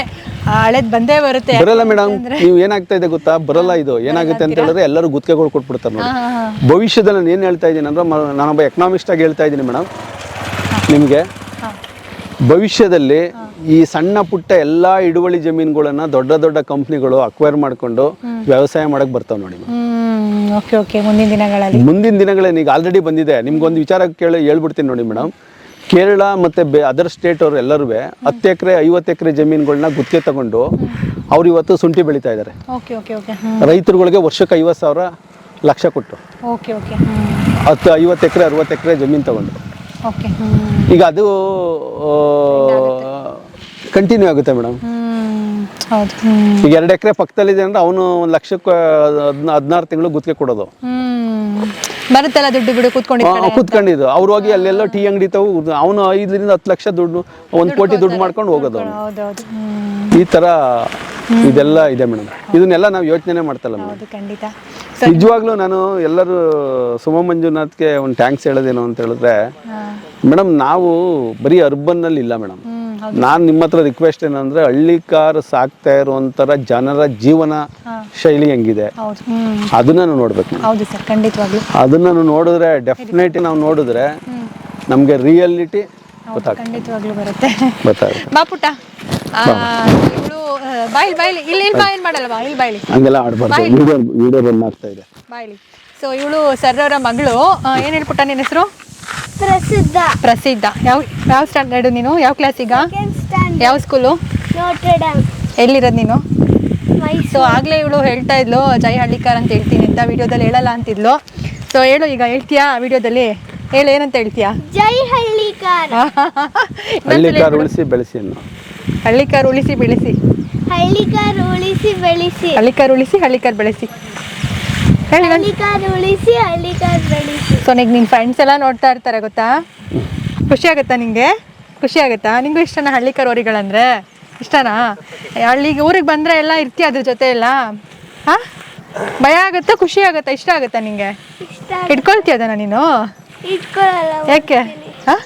ಹಳೇದ್ ಬಂದೇ ಬರುತ್ತೆ. ಬರಲ್ಲ ಮೇಡಮ್. ನೀವು ಏನಾಗ್ತಾ ಇದೆ ಗೊತ್ತಾ? ಬರಲ್ಲ ಇದು. ಏನಾಗುತ್ತೆ ಅಂತ ಹೇಳಿದ್ರೆ ಎಲ್ಲರೂ ಗುತ್ತಿಗೆಗಳು ಕೊಟ್ಬಿಡ್ತಾರೆ ನೋಡಿ. ಭವಿಷ್ಯದಲ್ಲಿ ನಾನು ಏನು ಹೇಳ್ತಾ ಇದ್ದೀನಿ ಅಂದ್ರೆ ನಾನೊಬ್ಬ ಎಕನಾಮಿಸ್ಟ್ ಆಗಿ ಹೇಳ್ತಾ ಇದ್ದೀನಿ ಮೇಡಮ್. ನಿಮಗೆ ಭವಿಷ್ಯದಲ್ಲಿ ಈ ಸಣ್ಣ ಪುಟ್ಟ ಎಲ್ಲ ಹಿಡುವಳಿ ಜಮೀನುಗಳನ್ನ ದೊಡ್ಡ ದೊಡ್ಡ ಕಂಪ್ನಿಗಳು ಅಕ್ವೈರ್ ಮಾಡ್ಕೊಂಡು ವ್ಯವಸಾಯ ಮಾಡಕ್ ಬರ್ತಾವೆ ನೋಡಿ madam. ಓಕೆ ಓಕೆ ಮುಂದಿನ ದಿನಗಳಲ್ಲಿ. ಮುಂದಿನ ದಿನಗಳಲ್ಲಿ ಈಗ ಆಲ್ರೆಡಿ ಬಂದಿದೆ. ನಿಮ್ಗೊಂದು ವಿಚಾರ ಕೇಳಿ ಹೇಳ್ಬಿಡ್ತೀನಿ ನೋಡಿ ಮೇಡಮ್ ಕೇರಳ ಮತ್ತೆ ಬೆ ಅದರ್ ಸ್ಟೇಟ್ ಅವ್ರು ಎಲ್ಲರೂ ಹತ್ತು ಎಕರೆ ಐವತ್ತು ಎಕರೆ ಜಮೀನುಗಳನ್ನ ಗುತ್ತಿಗೆ ತಗೊಂಡು ಅವ್ರು ಇವತ್ತು ಶುಂಠಿ ಬೆಳೀತಾ ಇದ್ದಾರೆ ರೈತರುಗಳಿಗೆ ವರ್ಷಕ್ಕೆ ಐವತ್ತು ಸಾವಿರ ಲಕ್ಷ ಕೊಟ್ಟು. Okay okay hmm. ಹತ್ತು ಐವತ್ತು ಎಕರೆ ಅರವತ್ತು ಎಕರೆ ಜಮೀನು ತಗೊಂಡು. ಈಗ ಅದು ಕಂಟಿನ್ಯೂ ಆಗುತ್ತೆ ಮೇಡಮ್. ಈಗ ಎರಡು ಎಕರೆ ಪಕ್ಕದಲ್ಲಿದೆ ಅಂದ್ರೆ ಅವನು ಒಂದು ಲಕ್ಷಕ್ಕೆ ಹದಿನಾರು ತಿಂಗಳು ಗುತ್ತಿಗೆ ಕೊಡೋದು. ಬರುತ್ತಲ್ಲ ದುಡ್ಡು ಬಿಡು ಕೂತ್ಕೊಂಡಿದ್ದು ಕೂತ್ಕೊಂಡಿದ್ದು. ಅವ್ರು ಹೋಗಿ ಅಲ್ಲೆಲ್ಲೋ ಟೀ ಅಂಗಡಿ ತಾವು ಅವನು ಐದರಿಂದ ಹತ್ತು ಲಕ್ಷ ದುಡ್ಡು ಒಂದು ಕೋಟಿ ದುಡ್ಡು ಮಾಡ್ಕೊಂಡು ಹೋಗೋದು ಅವನು. ಈ ಥರ ಇದೆಲ್ಲ ಇದೆ ಮೇಡಮ್. ಇದನ್ನೆಲ್ಲ ನಾವು ಯೋಚನೆ ಮಾಡ್ತಲ್ಲ ಮೇಡಮ್. ಖಂಡಿತ. ನಿಜವಾಗ್ಲೂ ನಾನು ಎಲ್ಲರೂ ಸುಮ ಮಂಜುನಾಥ್ಗೆ ಒಂದು ಟ್ಯಾಂಕ್ಸ್ ಹೇಳೋದೇನು ಅಂತ ಹೇಳಿದ್ರೆ. ಮೇಡಮ್ ನಾವು ಬರೀ ಅರ್ಬನ್ನಲ್ಲಿ ಇಲ್ಲ ಮೇಡಮ್. ನಾನು ನಿಮ್ಮ ಹತ್ರ ರಿಕ್ವೆಸ್ಟ್ ಏನಂದ್ರೆ ಹಳ್ಳಿ ಕಾರ್ ಸಾಕ್ತಾ ಇರುವಂತರ ಜನರ ಜೀವನ ಶೈಲಿ ಹೆಂಗಿದೆ? ಅದನ್ನ ನಾವು ನೋಡ್ಬೇಕು ಅದನ್ನ ನಾವು ನೋಡಿದ್ರೆ ಡೆಫಿನೆಟ್ಲಿ ನಾವು ನೋಡಿದ್ರೆ ನಮಗೆ ರಿಯಾಲಿಟಿ ಗೊತ್ತಾಗುತ್ತೆ ಖಂಡಿತವಾಗ್ಲೂ ಬರುತ್ತೆ. ಇವಳು ಬಾಯ್ಲಿ ಬಾಯ್ಲಿ. ಇಲ್ಲಿ ಇಲ್ಲಿ ಬಾಯಿಲ್ ಮಾಡಲ್ಲ ಬಾ ಇಲ್ಲಿ ಬಾಯ್ಲಿ. ಹಂಗೆಲ್ಲ ಆಡ್ಬಾರ್ದು. ವಿಡಿಯೋ ವಿಡಿಯೋ ರನ್ ಆಗ್ತಾ ಇದೆ. ಬಾಯ್ಲಿ. ಸೊ ಇವಳು ಸರ್ ಅವರ ಮಗಳು. ಏನು ಹೇಳ್ಬಿಟ್ಟ ನಿನ್ನ ಹೆಸರು? ಪ್ರಸಿದ್ಧ. ಪ್ರಸಿದ್ಧ. ಯಾವ ಯಾವ ಸ್ಟ್ಯಾಂಡರ್ಡು ನೀನು? ಯಾವ ಕ್ಲಾಸ್ ಈಗ? ಸ್ಟ್ಯಾಂಡ್ ಯಾವ ಸ್ಕೂಲು ಎಲ್ಲಿರೋದು ನೀನು? ಸೊ ಆಗ್ಲೇ ಇವಳು ಹೇಳ್ತಾ ಇದ್ಲು ಜೈ ಹಳ್ಳಿಕಾರ್ ಅಂತ ಹೇಳ್ತೀನಿ ಅಂತ ವಿಡಿಯೋದಲ್ಲಿ ಹೇಳಲ್ಲ ಅಂತಿದ್ಲು. ಸೊ ಹೇಳು ಈಗ ಹೇಳ್ತೀಯಾ ವಿಡಿಯೋದಲ್ಲಿ? ಹೇಳು ಏನಂತ ಹೇಳ್ತೀಯಾ? ಜೈ ಹಳ್ಳಿಕಾರ್. ಹಳ್ಳಿಕಾರ್ ಉಳಿಸಿ ಬೆಳೆಸಿ ಅನ್ನೋ. ಹಳ್ಳಿಕಾರ್ ಉಳಿಸಿ ಬೆಳೆಸಿ. ಹಳ್ಳಿಕಾರ್ ಉಳಿಸಿ ಬೆಳೆಸಿ. ಹಳ್ಳಿಕಾರ್ ಉಳಿಸಿ ಹಳ್ಳಿಕಾರ್ ಬೆಳೆಸಿ. ಹೇಳಿ ಹಳ್ಳಿಕಾರ್ ಉಳಿಸಿ ಹಳ್ಳಿಕಾರ್ ಬೆಳೆಸಿ. ಸೊ ನಿನ್ನ ಫ್ರೆಂಡ್ಸ್ ಎಲ್ಲ ನೋಡ್ತಾ ಇರ್ತಾರೆ ಗೊತ್ತಾ? ಖುಷಿ ಆಗುತ್ತಾ ನಿಮಗೆ ಖುಷಿ ಆಗುತ್ತಾ? ನಿಂಗೂ ಇಷ್ಟನಾ ಹಳ್ಳಿಕಾರ್ ಓರಿಗಳಂದ್ರೆ ಇಷ್ಟನಾ? ಹಳ್ಳಿಗೆ ಊರಿಗೆ ಬಂದರೆ ಎಲ್ಲ ಇರ್ತಿ ಅದ್ರ ಜೊತೆ ಎಲ್ಲ? ಹಾಂ? ಭಯ ಆಗುತ್ತಾ ಖುಷಿ ಆಗುತ್ತಾ ಇಷ್ಟ ಆಗುತ್ತಾ ನಿಂಗೆ? ಇಟ್ಕೊಳ್ತೀಯ ಅದನ್ನ ನೀನು? ಯಾಕೆ? ಹಾಂ?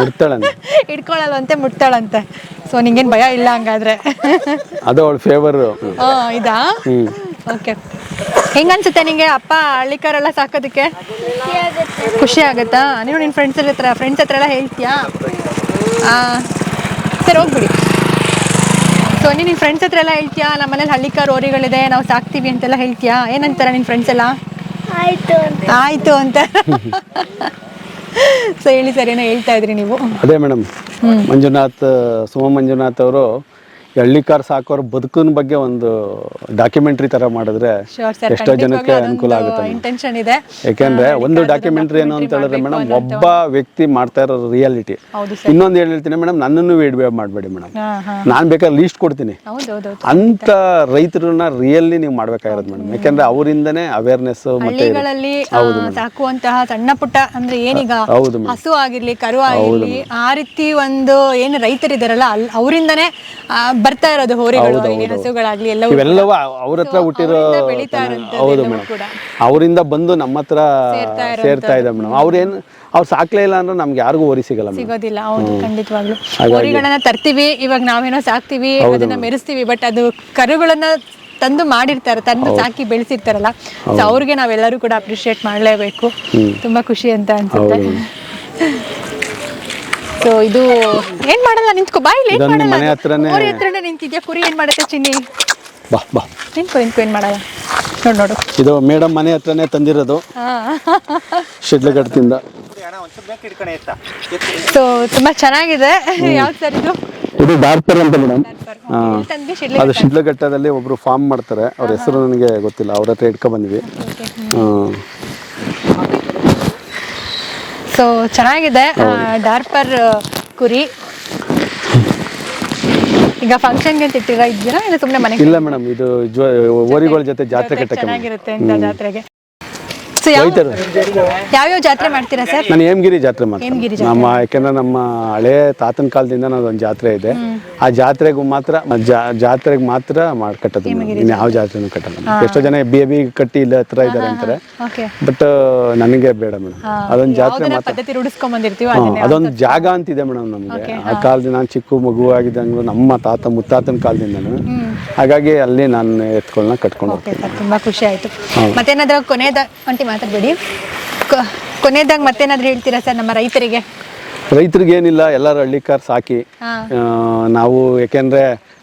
ಅಂತೆ ಇಟ್ಕೊಳ್ಳಲ್ವಂತೆ ಮುಟ್ತಾಳಂತೆ ಸೊ ನಿಂಗೇನು ಭಯ ಇಲ್ಲ ಹಂಗಾದ್ರೆ. ಅದು ಅವಳ ಫೇವರ್ ಹಾಂ ಇದಾ? ಓಕೆ ಹೆಂಗನ್ಸುತ್ತೆ ನಿಂಗೆ ಅಪ್ಪ ಹಳ್ಳಿಕಾರೆಲ್ಲ ಸಾಕೋದಕ್ಕೆ? ಖುಷಿ ಆಗುತ್ತೆ? ನೀವು ನಿನ್ ಫ್ರೆಂಡ್ಸ್ ಹತ್ರ ಫ್ರೆಂಡ್ಸ್ ಹತ್ರ ಎಲ್ಲ ಹೇಳ್ತೀಯಾ? ಆ, ಸರಿ ಹೋಗ್ಬಿಡಿ. ಸೊ ನೀನು ನಿನ್ ಫ್ರೆಂಡ್ಸ್ ಹತ್ರ ಎಲ್ಲ ಹೇಳ್ತೀಯಾ? ನಮ್ಮ ಮನೇಲಿ ಹಳ್ಳಿಕಾರ ಓರಿಗಳಿದೆ ನಾವು ಸಾಕ್ತೀವಿ ಅಂತೆಲ್ಲ ಹೇಳ್ತೀಯಾ? ಏನಂತಾರ ನಿನ್ ಫ್ರೆಂಡ್ಸ್ ಎಲ್ಲ? ಆಯ್ತು ಅಂತ. ಆಯಿತು ಅಂತ. ಸೊ ಹೇಳಿ ಸರ್ ಏನೋ ಹೇಳ್ತಾ ಇದ್ರಿ ನೀವು? ಅದೇ ಮೇಡಮ್ ಮಂಜುನಾಥ್ ಸುಮ ಮಂಜುನಾಥ್ ಅವರು ಹಳ್ಳಿ ಕಾರ್ ಸಾಕೋರ್ ಬದುಕಿನ ಬಗ್ಗೆ ಒಂದು ಡಾಕ್ಯುಮೆಂಟ್ರಿ ತರ ಮಾಡಿದ್ರೆ ಎಷ್ಟೋ ಜನಕ್ಕೆ ಅನುಕೂಲ ಆಗುತ್ತೆ. ಇಂಟೆನ್ಷನ್ ಇದೆ. ಯಾಕೆಂದ್ರೆ ಒಂದು ಡಾಕ್ಯುಮೆಂಟ್ರಿ ಏನು ಅಂತ ಹೇಳಿದ್ರೆ ಮೇಡಮ್ ಒಬ್ಬ ವ್ಯಕ್ತಿ ಮಾಡ್ತಾ ಇರೋ ರಿಯಾಲಿಟಿ ಇನ್ನೊಂದು ಏನು ಹೇಳ್ತೀನಿ ಮೇಡಮ್ ನನ್ನನ್ನು ವೇಡ್ ಮಾಡಬೇಡಿ ಮೇಡಮ್ ನಾನು ಬೇಕಾದ್ರೆ ಲೀಸ್ಟ್ ಕೊಡ್ತೀನಿ. ಅಂತ ರೈತರನ್ನ ರಿಯಲಿ ನೀವು ಮಾಡ್ಬೇಕಾಗಿರೋದು ಮೇಡಮ್ ಯಾಕೆಂದ್ರೆ ಅವರಿಂದನೇ ಅವೇರ್ನೆಸ್ ಮತ್ತೆ ಸಾಕುವಂತಹ ಸಣ್ಣ ಪುಟ್ಟ ಅಂದ್ರೆ ಏನೀಗ ಹಸು ಆಗಿರ್ಲಿ ಕರು ಆಗಿರ್ಲಿ ಆ ರೀತಿ ಒಂದು ಏನು ರೈತರಿದಾರಲ್ಲ ಅಲ್ಲಿ ಅವರಿಂದನೇ ಬರ್ತಾ ಇರೋದು ಹೋರಿಗಳು ಇಲ್ಲಿ ಹಸುಗಳಾಗ್ಲಿ ಎಲ್ಲವೂ ಇವೆಲ್ಲವೂ ಅವ್ರ ಹತ್ರ ಹುಟ್ಟಿರೋ ಅವರಿಂದ ಬೆಳೀತಾ ಇರೋಂಥದ್ದು ಹೌದು ಎಲ್ಲವೂ ಮೇಡಮ್. ಕೂಡ. ಅವರಿಂದ ಬಂದು ನಮ್ಮ ಹತ್ರ ಸೇರ್ತಾ ಇದೆ ಮೇಡಮ್. ಅವ್ರೇನು ಅವ್ರು ಸಾಕ್ಲೇ ಇಲ್ಲ ಅಂದ್ರೆ ನಮ್ಗೆ ಯಾರಿಗೂ ಓರಿ ಸಿಗಲ್ಲ ಮೇಡಮ್. ಸಿಗೋದಿಲ್ಲ ಹೌದು ಖಂಡಿತವಾಗ್ಲು. ಹೋರಿಗಳನ್ನ ತರ್ತೀವಿ ಇವಾಗ ನಾವೇನೋ ಸಾಕ್ತಿವಿ ಅದನ್ನ ಮೆರೆಸ್ತೀವಿ ಬಟ್ ಅದು ಕರುಗಳನ್ನ ತಂದು ಮಾಡಿರ್ತಾರೆ ತಂದು ಸಾಕಿ ಬೆಳೆಸಿರ್ತಾರಲ್ಲ. ಸೊ ಅವ್ರಿಗೆ ನಾವೆಲ್ಲರೂ ಕೂಡ ಅಪ್ರಿಶಿಯೇಟ್ ಮಾಡಲೇಬೇಕು. ತುಂಬಾ ಖುಷಿ ಅಂತ ಅನ್ಸುತ್ತೆ. ಸೊ ಇದು ಏನ್ ಮಾಡಲ್ಲ ನಿಂತ್ಕೋ. ಬಾಯಿಲಿ ಏನ್ ಇದೊಂದು ಮಾಡಲ್ಲ? ಮನೆ ಹತ್ರನೇ- ಹತ್ರನೇ ನಿಂತಿದ್ಯಾ? ಕುರಿ ಏನ್ ಮಾಡುತ್ತೆ ಚಿನ್ನಿ? ಬಾ ಬಾ. ನಿಂತ್ಕೋ ನಿಂತ್ಕೋ ಏನ್ ಮಾಡಲ್ಲ? ನೋಡು ನೋಡು. ಇದು ಮೇಡಮ್ ಮನೆ ಹತ್ರನೇ ತಂದಿರೋದು. ಹಾ. ಶಿಡ್ಲಘಟ್ಟದಿಂದ. ಸೊ ತುಂಬಾ ಚೆನ್ನಾಗಿದೆ. ಯಾವ್ದು ಸರ್ ಇದು? ಇದು ಡಾರ್ಪರ್ ಅಂತ ಮೇಡಮ್. ಎಲ್ಲಿ ತಂದ್ವಿ ಶಿಡ್ಲಿ ಅದು ಶಿಡ್ಲಘಟ್ಟದಲ್ಲಿ ಒಬ್ರು ಫಾರ್ಮ್ ಮಾಡ್ತಾರೆ. ಅವ್ರ ಹೆಸರು ನನಗೆ ಗೊತ್ತಿಲ್ಲ. ಅವ್ರ ಹತ್ರ ಇಟ್ಕೊ ಬಂದ್ವಿ. ಹ್ಮ್. ಸೊ ಚೆನ್ನಾಗಿದೆ. ಡಾರ್ಪರ್ ಕುರಿ. ಈಗ ಫಂಕ್ಷನ್ಗೆ ಇಟ್ಟಿರ ಇದ್ದೀರಾ ಇಲ್ಲ ಸುಮ್ಮನೆ ಮನೆಗೆ? ಇಲ್ಲ ಮೇಡಮ್ ಇದು ಓರಿಗಳ ಜೊತೆ ಜಾತ್ರೆ ಕಟ್ಟಕ್ಕೆ ಚೆನ್ನಾಗಿರುತ್ತೆ ಅಂತ ಜಾತ್ರೆಗೆ. ಸೊ ಯಾವ ಯಾವ್ಯಾವ ಜಾತ್ರೆ ಮಾಡ್ತೀರಾ ಸರ್? ನಾನು ಹೇಮಗಿರಿ ಜಾತ್ರೆ ಮಾಡ್ತೀನಿ. ನಮ್ಮ ಯಾಕೆಂದ್ರೆ ನಮ್ಮ ಹಳೆ ತಾತನ ಕಾಲದಿಂದ ಒಂದು ಜಾತ್ರೆ ಇದೆ. ಆ ಜಾತ್ರೆಗೂ ಮಾತ್ರ ಜಾ- ಜಾತ್ರೆಗೆ ಮಾತ್ರ ಮಾಡ್ಕಟ್ಟದು ಇನ್ನು ಯಾವ ಜಾತ್ರೆನೂ ಕಟ್ಟಲ್ಲ ಎಷ್ಟೋ ಜನ ಬಿ ಬಿ ಕಟ್ಟಿ ಇಲ್ಲ ಹತ್ರ ಇದ್ದಾರೆ ಅಂತಾರೆ. ಓಕೆ ಬಟ್ ನನಗೆ ಬೇಡ ಮೇಡಮ್. ಅದೊಂದು ಜಾತ್ರೆ ಯಾವ್ದನ್ನ ಮಾತ್ರ. ಪದ್ಧತಿ ರೂಢಿಸ್ಕೊಂಡ್ ಬಂದಿರ್ತೀವೋ ಹಾ, ಅದನ್ನೇ ಅದೊಂದು ಜಾಗ ಅಂತಿದೆ ಮೇಡಮ್ ನಮಗೆ. ಆ ಕಾಲದಿಂದ ನಾನು ಚಿಕ್ಕ ಮಗು ಆಗಿದ್ದಂಗ್ಲೂ ನಮ್ಮ ತಾತ ಮುತ್ತಾತನ ಕಾಲದಿಂದನೂ. ಹಾಗಾಗಿ ಅಲ್ಲಿ ನಾನು ಎತ್ಕೊಳ್ಳ ಕಟ್ಕೊಂಡು ಹೋಗ್ತೀನಿ. ಓಕೆ ಸರ್ ತುಂಬಾ ಖುಷಿ ಆಯ್ತು. ಮತ್ತೇನಾದ್ರೂ ಕೊನೆಯದ ಮಾತಾಡ್ಬೇಡಿ. ಕೊನೆಯದಾಗ ಮತ್ತೇನಾದ್ರೂ ಹೇಳ್ತೀರಾ ಸರ್ ನಮ್ಮ ರೈತರಿಗೆ? ರೈತರಿಗೆ ಏನಿಲ್ಲ ಎಲ್ಲರೂ ಹಳ್ಳಿಕಾರ್ ಸಾಕಿ. ನಾವು ಯಾಕೆಂದ್ರೆ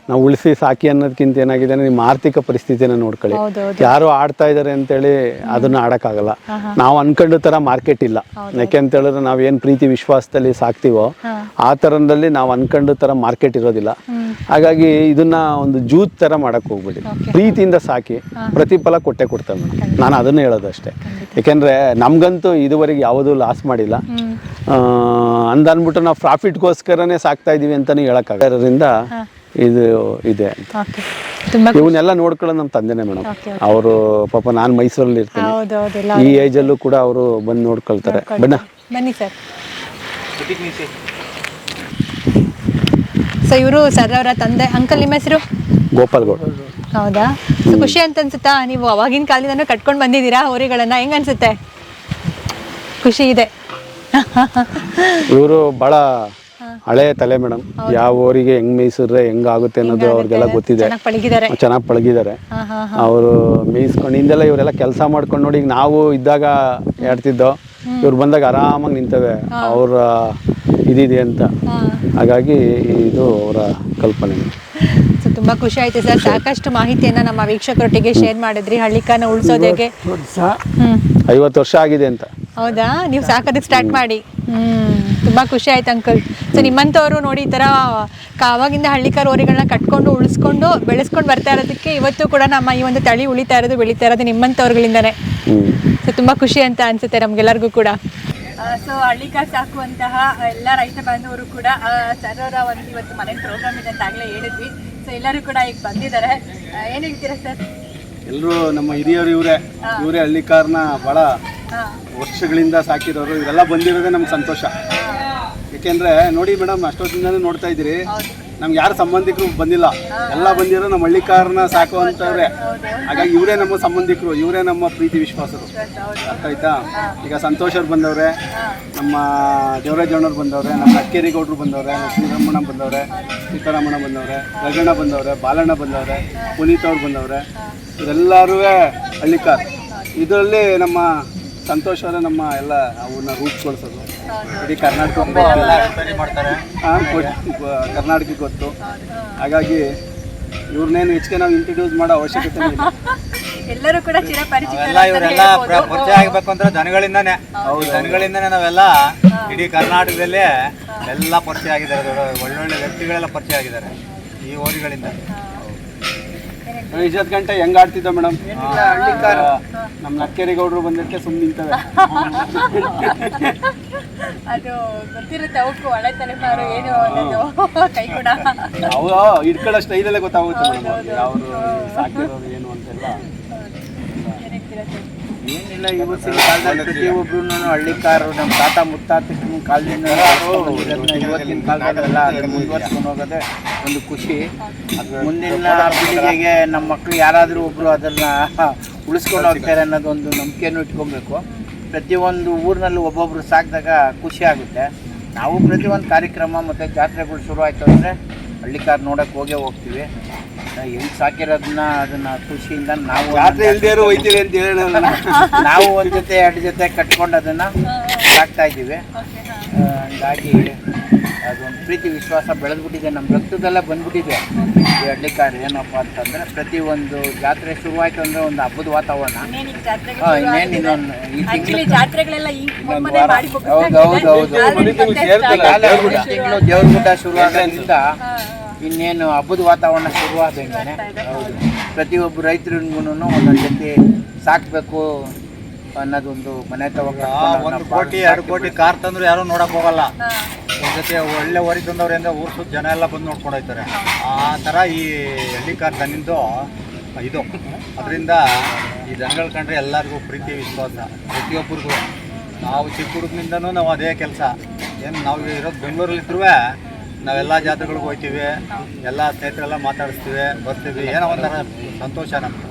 ನಾವು ಉಳಿಸಿ ಸಾಕಿ ಅನ್ನೋದಕ್ಕಿಂತ ಏನಾಗಿದೆ ಅಂದ್ರೆ ನಿಮ್ಮ ಆರ್ಥಿಕ ಪರಿಸ್ಥಿತಿನ ನೋಡ್ಕೊಳ್ಳಿ. ಯಾರು ಆಡ್ತಾ ಇದಾರೆ ಅಂತೇಳಿ ಅದನ್ನ ಆಡಕ್ಕಾಗಲ್ಲ. ನಾವು ಅನ್ಕೊಂಡ ತರ ಮಾರ್ಕೆಟ್ ಇಲ್ಲ. ಯಾಕೆ ಅಂತ ಹೇಳಿದ್ರೆ ನಾವು ಏನ್ ಪ್ರೀತಿ ವಿಶ್ವಾಸದಲ್ಲಿ ಸಾಕ್ತಿವೋ ಆ ತರದಲ್ಲಿ ನಾವು ಅನ್ಕೊಂಡ ತರ ಮಾರ್ಕೆಟ್ ಇರೋದಿಲ್ಲ. ಹಾಗಾಗಿ ಇದನ್ನ ಒಂದು ಜೂತ್ ಥರ ಮಾಡಕ್ ಹೋಗ್ಬಿಡಿ. ಪ್ರೀತಿಯಿಂದ ಸಾಕಿ ಪ್ರತಿಫಲ ಕೊಟ್ಟೆ ಕೊಡ್ತೇವೆ ಮೇಡಮ್. ನಾನು ಅದನ್ನ ಹೇಳೋದು ಅಷ್ಟೇ ಯಾಕೆಂದರೆ ನಮಗಂತೂ ಇದುವರೆಗೆ ಯಾವುದೂ ಲಾಸ್ ಮಾಡಿಲ್ಲ. ಅಂದನ್ಬಿಟ್ಟು ನಾವು ಪ್ರಾಫಿಟ್ಗೋಸ್ಕರನೇ ಸಾಕ್ತಾ ಇದೀವಿ ಅಂತಲೇ ಹೇಳೋಕ್ಕಾಗೋದ್ರಿಂದ ಇದು ಇದೆ ಅಂತ. ಓಕೆ ತುಂಬ ಇವನ್ನೆಲ್ಲ ನೋಡ್ಕೊಳ್ಳೋ ನಮ್ಮ ತಂದೆನೇ ಮೇಡಮ್. ಅವರು ಪಾಪ ನಾನು ಮೈಸೂರಲ್ಲಿ ಇರ್ತೀನಿ. ಹೌದು ಹೌದು ಈ ಏಜಲ್ಲೂ ಕೂಡ ಅವರು ಬಂದು ನೋಡ್ಕೊಳ್ತಾರೆ. ಬಣ್ಣ ಬನ್ನಿ. ಸರ್. ಸೊ ಇವರು ಸರ್ ಅವರ ತಂದೆ ಅಂಕಲ್ ನಿಮ್ಮ ಹೆಸರು? ಗೋಪಾಲ್ ಗೌಡ. ಹೌದಾ? ಸೊ ಖುಷಿ ಅಂತ ಅನ್ಸುತ್ತಾ ನೀವು ಅವಾಗಿನ ಕಾಲದಿಂದ ಕಟ್ಕೊಂಡು ಬಂದಿದ್ದೀರಾ? ಹೋರಿಗಳನ್ನ ಹೆಂಗ್ ಅನ್ಸುತ್ತೆ? ಖುಷಿ ಇದೆ. ಇವರು ಭಾಳ ಹಳೆ ತಲೆ ಮೇಡಮ್ ಯಾವ ಊರಿಗೆ ಹೆಂಗ್ ಮೀಸಿದ್ರೆ ಹೆಂಗ್ ಆಗುತ್ತೆ ಅನ್ನೋದು ಅವ್ರಿಗೆಲ್ಲ ಗೊತ್ತಿದೆ. ಚೆನ್ನಾಗಿ ಪಳಗಿದ್ದಾರೆ. ಚೆನ್ನಾಗಿ ಅವರು ಮೇಯಿಸ್ಕೊಂಡು ಹಿಂದೆಲ್ಲ ಇವರೆಲ್ಲ ಕೆಲಸ ಮಾಡ್ಕೊಂಡು ನೋಡಿ ಈಗ ನಾವು ಇದ್ದಾಗ ಹೇಳ್ತಿದ್ದೋ ಇವ್ರು ಬಂದಾಗ ಆರಾಮಾಗಿ ನಿಂತವೆ. ಅವ್ರ ಇದಿದೆ ಅಂತ. ಹಾಗಾಗಿ ಇದು ಅವರ ಕಲ್ಪನೆ. ತುಂಬಾ ಖುಷಿ ಆಯ್ತು ಸರ್. ಸಾಕಷ್ಟು ಮಾಹಿತಿಯನ್ನ ನಮ್ಮ ವೀಕ್ಷಕರೊಟ್ಟಿಗೆ ಶೇರ್ ಮಾಡಿದ್ರಿ. ಹಳ್ಳಿಕಾನ ಉಳಿಸೋದು ಹೇಗೆ ಹ್ಮ್. ಐವತ್ತು ವರ್ಷ ಆಗಿದೆ ಅಂತ. ಹೌದಾ? ನೀವು ಸಾಕೋದಕ್ಕೆ ಸ್ಟಾರ್ಟ್ ಮಾಡಿ. ಹ್ಮ್. ತುಂಬಾ ಖುಷಿ ಆಯ್ತು, ಅಂಕಲ್. ಸೊ ನಿಮ್ಮಂಥವ್ರು ನೋಡಿ ಈ ಥರ ಕಾವಾಗಿಂದ ಹಳ್ಳಿಕಾರ ಓರಿಗಳನ್ನ ಕಟ್ಕೊಂಡು, ಉಳಿಸ್ಕೊಂಡು, ಬೆಳೆಸ್ಕೊಂಡು ಬರ್ತಾ ಇರೋದಕ್ಕೆ ಇವತ್ತು ಕೂಡ ನಮ್ಮ ಈ ಒಂದು ತಳಿ ಉಳಿತಾ ಇರೋದು, ಬೆಳೀತಾ ಇರೋದು ನಿಮ್ಮಂಥವ್ರುಗಳಿಂದನೇ ಸೊ ತುಂಬಾ ಖುಷಿ ಅಂತ ಅನ್ಸುತ್ತೆ ನಮ್ಗೆಲ್ಲರಿಗೂ ಕೂಡ. ಸೊ ಹಳ್ಳಿಕಾರ್ ಸಾಕುವಂತಹ ಎಲ್ಲ ರೈತ ಬಾಂಧವರು ಕೂಡ ಸರ್ ಒಂದು ಇವತ್ತು ಮನೆ ಪ್ರೋಗ್ರಾಮ್ ಇದೆ ಅಂತ ಆಗಲೇ ಹೇಳಿದ್ವಿ. ಸೊ ಎಲ್ಲರೂ ಕೂಡ ಈಗ ಬಂದಿದ್ದಾರೆ. ಏನು ಹೇಳ್ತೀರಾ ಸರ್? ಎಲ್ಲರೂ ನಮ್ಮ ಹಿರಿಯರು ಇವರೇ ಇವರೇ ಹಳ್ಳಿಕಾರನ ಭಾಳ ವರ್ಷಗಳಿಂದ ಸಾಕಿರೋರು ಇವರೆಲ್ಲ ಬಂದಿರೋದೇ ನಮ್ಗೆ ಸಂತೋಷ. ಯಾಕೆಂದ್ರೆ ನೋಡಿ ಮೇಡಮ್ ಅಷ್ಟೊತ್ತಿಂದಲೂ ನೋಡ್ತಾ ಇದ್ದೀರಿ. ನಮ್ಗೆ ಯಾರು ಸಂಬಂಧಿಕರು ಬಂದಿಲ್ಲ. ಎಲ್ಲ ಬಂದಿರೋ ನಮ್ಮ ಹಳ್ಳಿಕಾರನ ಸಾಕುವಂಥವ್ರೆ ಹಾಗಾಗಿ ಇವರೇ ನಮ್ಮ ಸಂಬಂಧಿಕರು, ಇವರೇ ನಮ್ಮ ಪ್ರೀತಿ ವಿಶ್ವಾಸರು. ಅರ್ಥ ಆಯ್ತಾ ಈಗ ಸಂತೋಷ್ ಅವ್ರು ಬಂದವ್ರೆ, ನಮ್ಮ ದೇವರಾಜ್ ಅಣ್ಣವ್ರು ಬಂದವ್ರೆ, ನಮ್ಮ ಅಕ್ಕೇರಿಗೌಡರು ಬಂದವ್ರೆ, ನಮ್ಮ ಶ್ರೀರಮಣ ಬಂದವ್ರೆ, ಸೀತಾರಾಮಣ್ಣ ಬಂದವ್ರೆ ರಗಣ್ಣ ಬಂದವ್ರೆ, ಬಾಲಣ್ಣ ಬಂದವ್ರೆ, ಪುನೀತ್ ಅವ್ರು ಬಂದವ್ರೆ. ಇವರೆಲ್ಲರೂ ಹಳ್ಳಿಕಾರ್. ಇದರಲ್ಲಿ ನಮ್ಮ ಸಂತೋಷವರ ನಮ್ಮ ಎಲ್ಲ ಅವನ್ನ ರೂಪಿಸ್ಕೊಳ್ಸೋದು ಇಡೀ ಕರ್ನಾಟಕ ಮಾಡ್ತಾರೆ. ಕರ್ನಾಟಕಕ್ಕೆ ಗೊತ್ತು. ಹಾಗಾಗಿ ಇವ್ರನ್ನೇನು ಹೆಚ್ಚಿಗೆ ನಾವು ಇಂಟ್ರಡ್ಯೂಸ್ ಮಾಡೋ ಅವಶ್ಯಕತೆ ಇಲ್ಲ. ಎಲ್ಲರೂ ಕೂಡ ಚಿರಪರಿಚಿತ ಎಲ್ಲ ಇವರೆಲ್ಲ ಪ್ರ- ಪರಿಚಯ ಆಗಬೇಕು ಅಂದ್ರೆ ದನಗಳಿಂದಾನೆ. ದನಗಳಿಂದಾನೆ ನಾವೆಲ್ಲ ಇಡೀ ಕರ್ನಾಟಕದಲ್ಲಿ ಎಲ್ಲ ಪರಿಚಯ ಆಗಿದ್ದಾರೆ. ದೊಡ್ಡ ಒಳ್ಳೊಳ್ಳೆ ವ್ಯಕ್ತಿಗಳೆಲ್ಲ ಪರಿಚಯ ಆಗಿದ್ದಾರೆ ಈ ಓರಿಗಳಿಂದ ಇಷ್ಟೊತ್ತು ಗಂಟೆ ಹೆಂಗ್ ಆಡ್ತಿದ್ದ ಮೇಡಮ್? ನಮ್ಮ ನಕ್ಕೇರಿ ಗೌಡ್ರು ಬಂದಕ್ಕೆ ಸುಮ್ಮನೆ ನಿಂತವೆ. ಅದು ಗೊತ್ತಿರುತ್ತೆ ಅವಕ್ಕೂ ಹಳೆ ತಲೆಮಾರು ಏನು ಅನ್ನೋದು ಕೈ ಕೂಡ. ಅವು ಸ್ಟೈಲ್ ಸ್ಟೈಲಲ್ಲೇ ಗೊತ್ತಾಗುತ್ತೆ ಅವರು ಸಾಕಿರೋರು ಏನು ಅಂತೆಲ್ಲ. ಏನಿಲ್ಲ ಇವತ್ತಿನ ಕಾಲದಲ್ಲಿ ಪ್ರತಿಯೊಬ್ರು ಹಳ್ಳಿಕಾರರು ನಮ್ಮ ತಾತ ಮುತ್ತಾತಿನ ಕಾಲದಿಂದ ಇವತ್ತಿನ ಕಾಲದಲ್ಲೆಲ್ಲ ಅದನ್ನು ಮುಂದುವರ್ಸ್ಕೊಂಡು ಹೋಗೋದೇ ಒಂದು ಖುಷಿ. ಮುಂದಿನ ಪೀಳಿಗೆಗೆ ನಮ್ಮ ಮಕ್ಕಳು ಯಾರಾದರೂ ಒಬ್ಬರು ಅದನ್ನ ಉಳಿಸ್ಕೊಂಡು ಹೋಗ್ತಾರೆ ಅನ್ನೋದು ಒಂದು ನಂಬಿಕೆಯನ್ನು ಇಟ್ಕೊಬೇಕು. ಪ್ರತಿಯೊಂದು ಊರಿನಲ್ಲೂ ಒಬ್ಬೊಬ್ರು ಸಾಕಿದಾಗ ಖುಷಿ ಆಗುತ್ತೆ. ನಾವು ಪ್ರತಿಯೊಂದು ಕಾರ್ಯಕ್ರಮ ಮತ್ತು ಜಾತ್ರೆಗಳು ಶುರು ಆಯಿತು ಅಂದರೆ ಹಳ್ಳಿಕಾರ್ ನೋಡೋಕೆ ಹೋಗೇ ಹೋಗ್ತೀವಿ. ಎಲ್ಲಿ ಸಾಕಿರೋದನ್ನ ಅದನ್ನ ಖುಷಿಯಿಂದ ನಾವು ಅಂತ ಹೇಳೋಣ ನಾವು ಒಂದು ಜೊತೆ ಎರಡು ಜೊತೆ ಕಟ್ಕೊಂಡು ಅದನ್ನ ಸಾಕ್ತಾ ಇದ್ದೀವಿ. ಹಂಗಾಗಿ ಅದೊಂದು ಪ್ರೀತಿ ವಿಶ್ವಾಸ ಬೆಳೆದ್ಬಿಟ್ಟಿದೆ. ನಮ್ಮ ರಕ್ತದಲ್ಲೇ ಬಂದ್ಬಿಟ್ಟಿದೆ. ಈ ಹಳ್ಳಿಕಾರ್ ಏನಪ್ಪ ಅಂತಂದ್ರೆ ಪ್ರತಿ ಒಂದು ಜಾತ್ರೆ ಶುರುವಾಯಿತು ಅಂದರೆ ಒಂದು ಹಬ್ಬದ ವಾತಾವರಣ. ಹಾ, ಇನ್ನೇನು ಇನ್ನೊಂದು ಈ ತಿಂಗಳು ಜಾತ್ರೆಗಳೆಲ್ಲ ಈ ಇನ್ನೊಂದು ವಾರ ಹೌದು ಹೌದು ಹೌದು ತಿಂಗಳು ದೇವ್ರಗುಡ್ಡ ಶುರುವಾಗೋದ್ರಿಂದ ಇನ್ನೇನು ಹಬ್ಬದ ವಾತಾವರಣ ಶುರುವಾದಂಗೆ ಹೌದು. ಪ್ರತಿಯೊಬ್ಬ ರೈತರಿಗೂ ಒಂದೊಂದು ಜೊತೆ ಸಾಕಬೇಕು ಅನ್ನೋದೊಂದು ಮನೆ ತಗೊಂಡು ಒಂದು ಕೋಟಿ ಎರಡು ಕೋಟಿ ಕಾರ್ ತಂದ್ರು ಯಾರು ನೋಡಕ್ ಹೋಗಲ್ಲ. ಒಂದ್ ಜೊತೆ ಒಳ್ಳೆ ಹೊರಗೆ ತಂದವ್ರೆ ಅಂದರೆ ಊರು ಸುತ್ತ ಜನ ಎಲ್ಲ ಬಂದು ನೋಡ್ಕೊಂಡು ಹೋಗ್ತಾರೆ ಆ ಥರ ಈ ಹಳ್ಳಿ ಕಾರ್ ತನ್ನಿಂದು ಇದು. ಅದರಿಂದ ಈ ಜನಗಳು ಕಂಡ್ರೆ ಎಲ್ಲರಿಗೂ ಪ್ರೀತಿ, ವಿಶ್ವಾಸ, ಪ್ರತಿಯೊಬ್ಬರಿಗೂ. ನಾವು ಚಿಕ್ಕ ಹುಡುಗನಿಂದನೂ ನಾವು ಅದೇ ಕೆಲಸ. ಏನು ನಾವು ಇರೋದು ಬೆಂಗಳೂರಲ್ಲಿ ಇದ್ರೂ ನಾವೆಲ್ಲ ಜಾತ್ರೆಗಳಿಗೆ ಹೋಗ್ತೀವಿ ಎಲ್ಲ ಸ್ನೇಹಿತರೆಲ್ಲ ಮಾತಾಡಿಸ್ತೀವಿ, ಬರ್ತೀವಿ. ಏನೋ ಒಂಥರ ಸಂತೋಷ ನಮ್ಗೆ.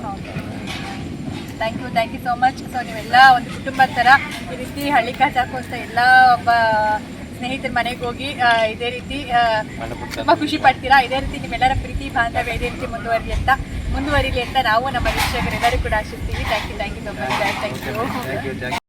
Thank you thank you so much so ನೀವೆಲ್ಲ ಒಂದು ಕುಟುಂಬದ ಥರ ಈ ರೀತಿ ಹಳ್ಳಿ ಕಾಸು ಹಾಕುವಂಥ ಎಲ್ಲ ಒಬ್ಬ ಸ್ನೇಹಿತರ ಮನೆಗೆ ಹೋಗಿ ಇದೇ ರೀತಿ ತುಂಬಾ ಖುಷಿ ಪಡ್ತೀರಾ? ಇದೇ ರೀತಿ ನಿಮ್ಮೆಲ್ಲರ ಪ್ರೀತಿ ಬಾಂಧವ್ಯ ಇದೇ ರೀತಿ ಮುಂದುವರಿ ಅಂತ ಮುಂದುವರಿಲಿ ಅಂತ ನಾವು ನಮ್ಮ ವೀಕ್ಷಕರೆಲ್ಲರೂ ಕೂಡ ಆಶಿಸ್ತೀವಿ. Thank you thank you so much thank you thank you thank you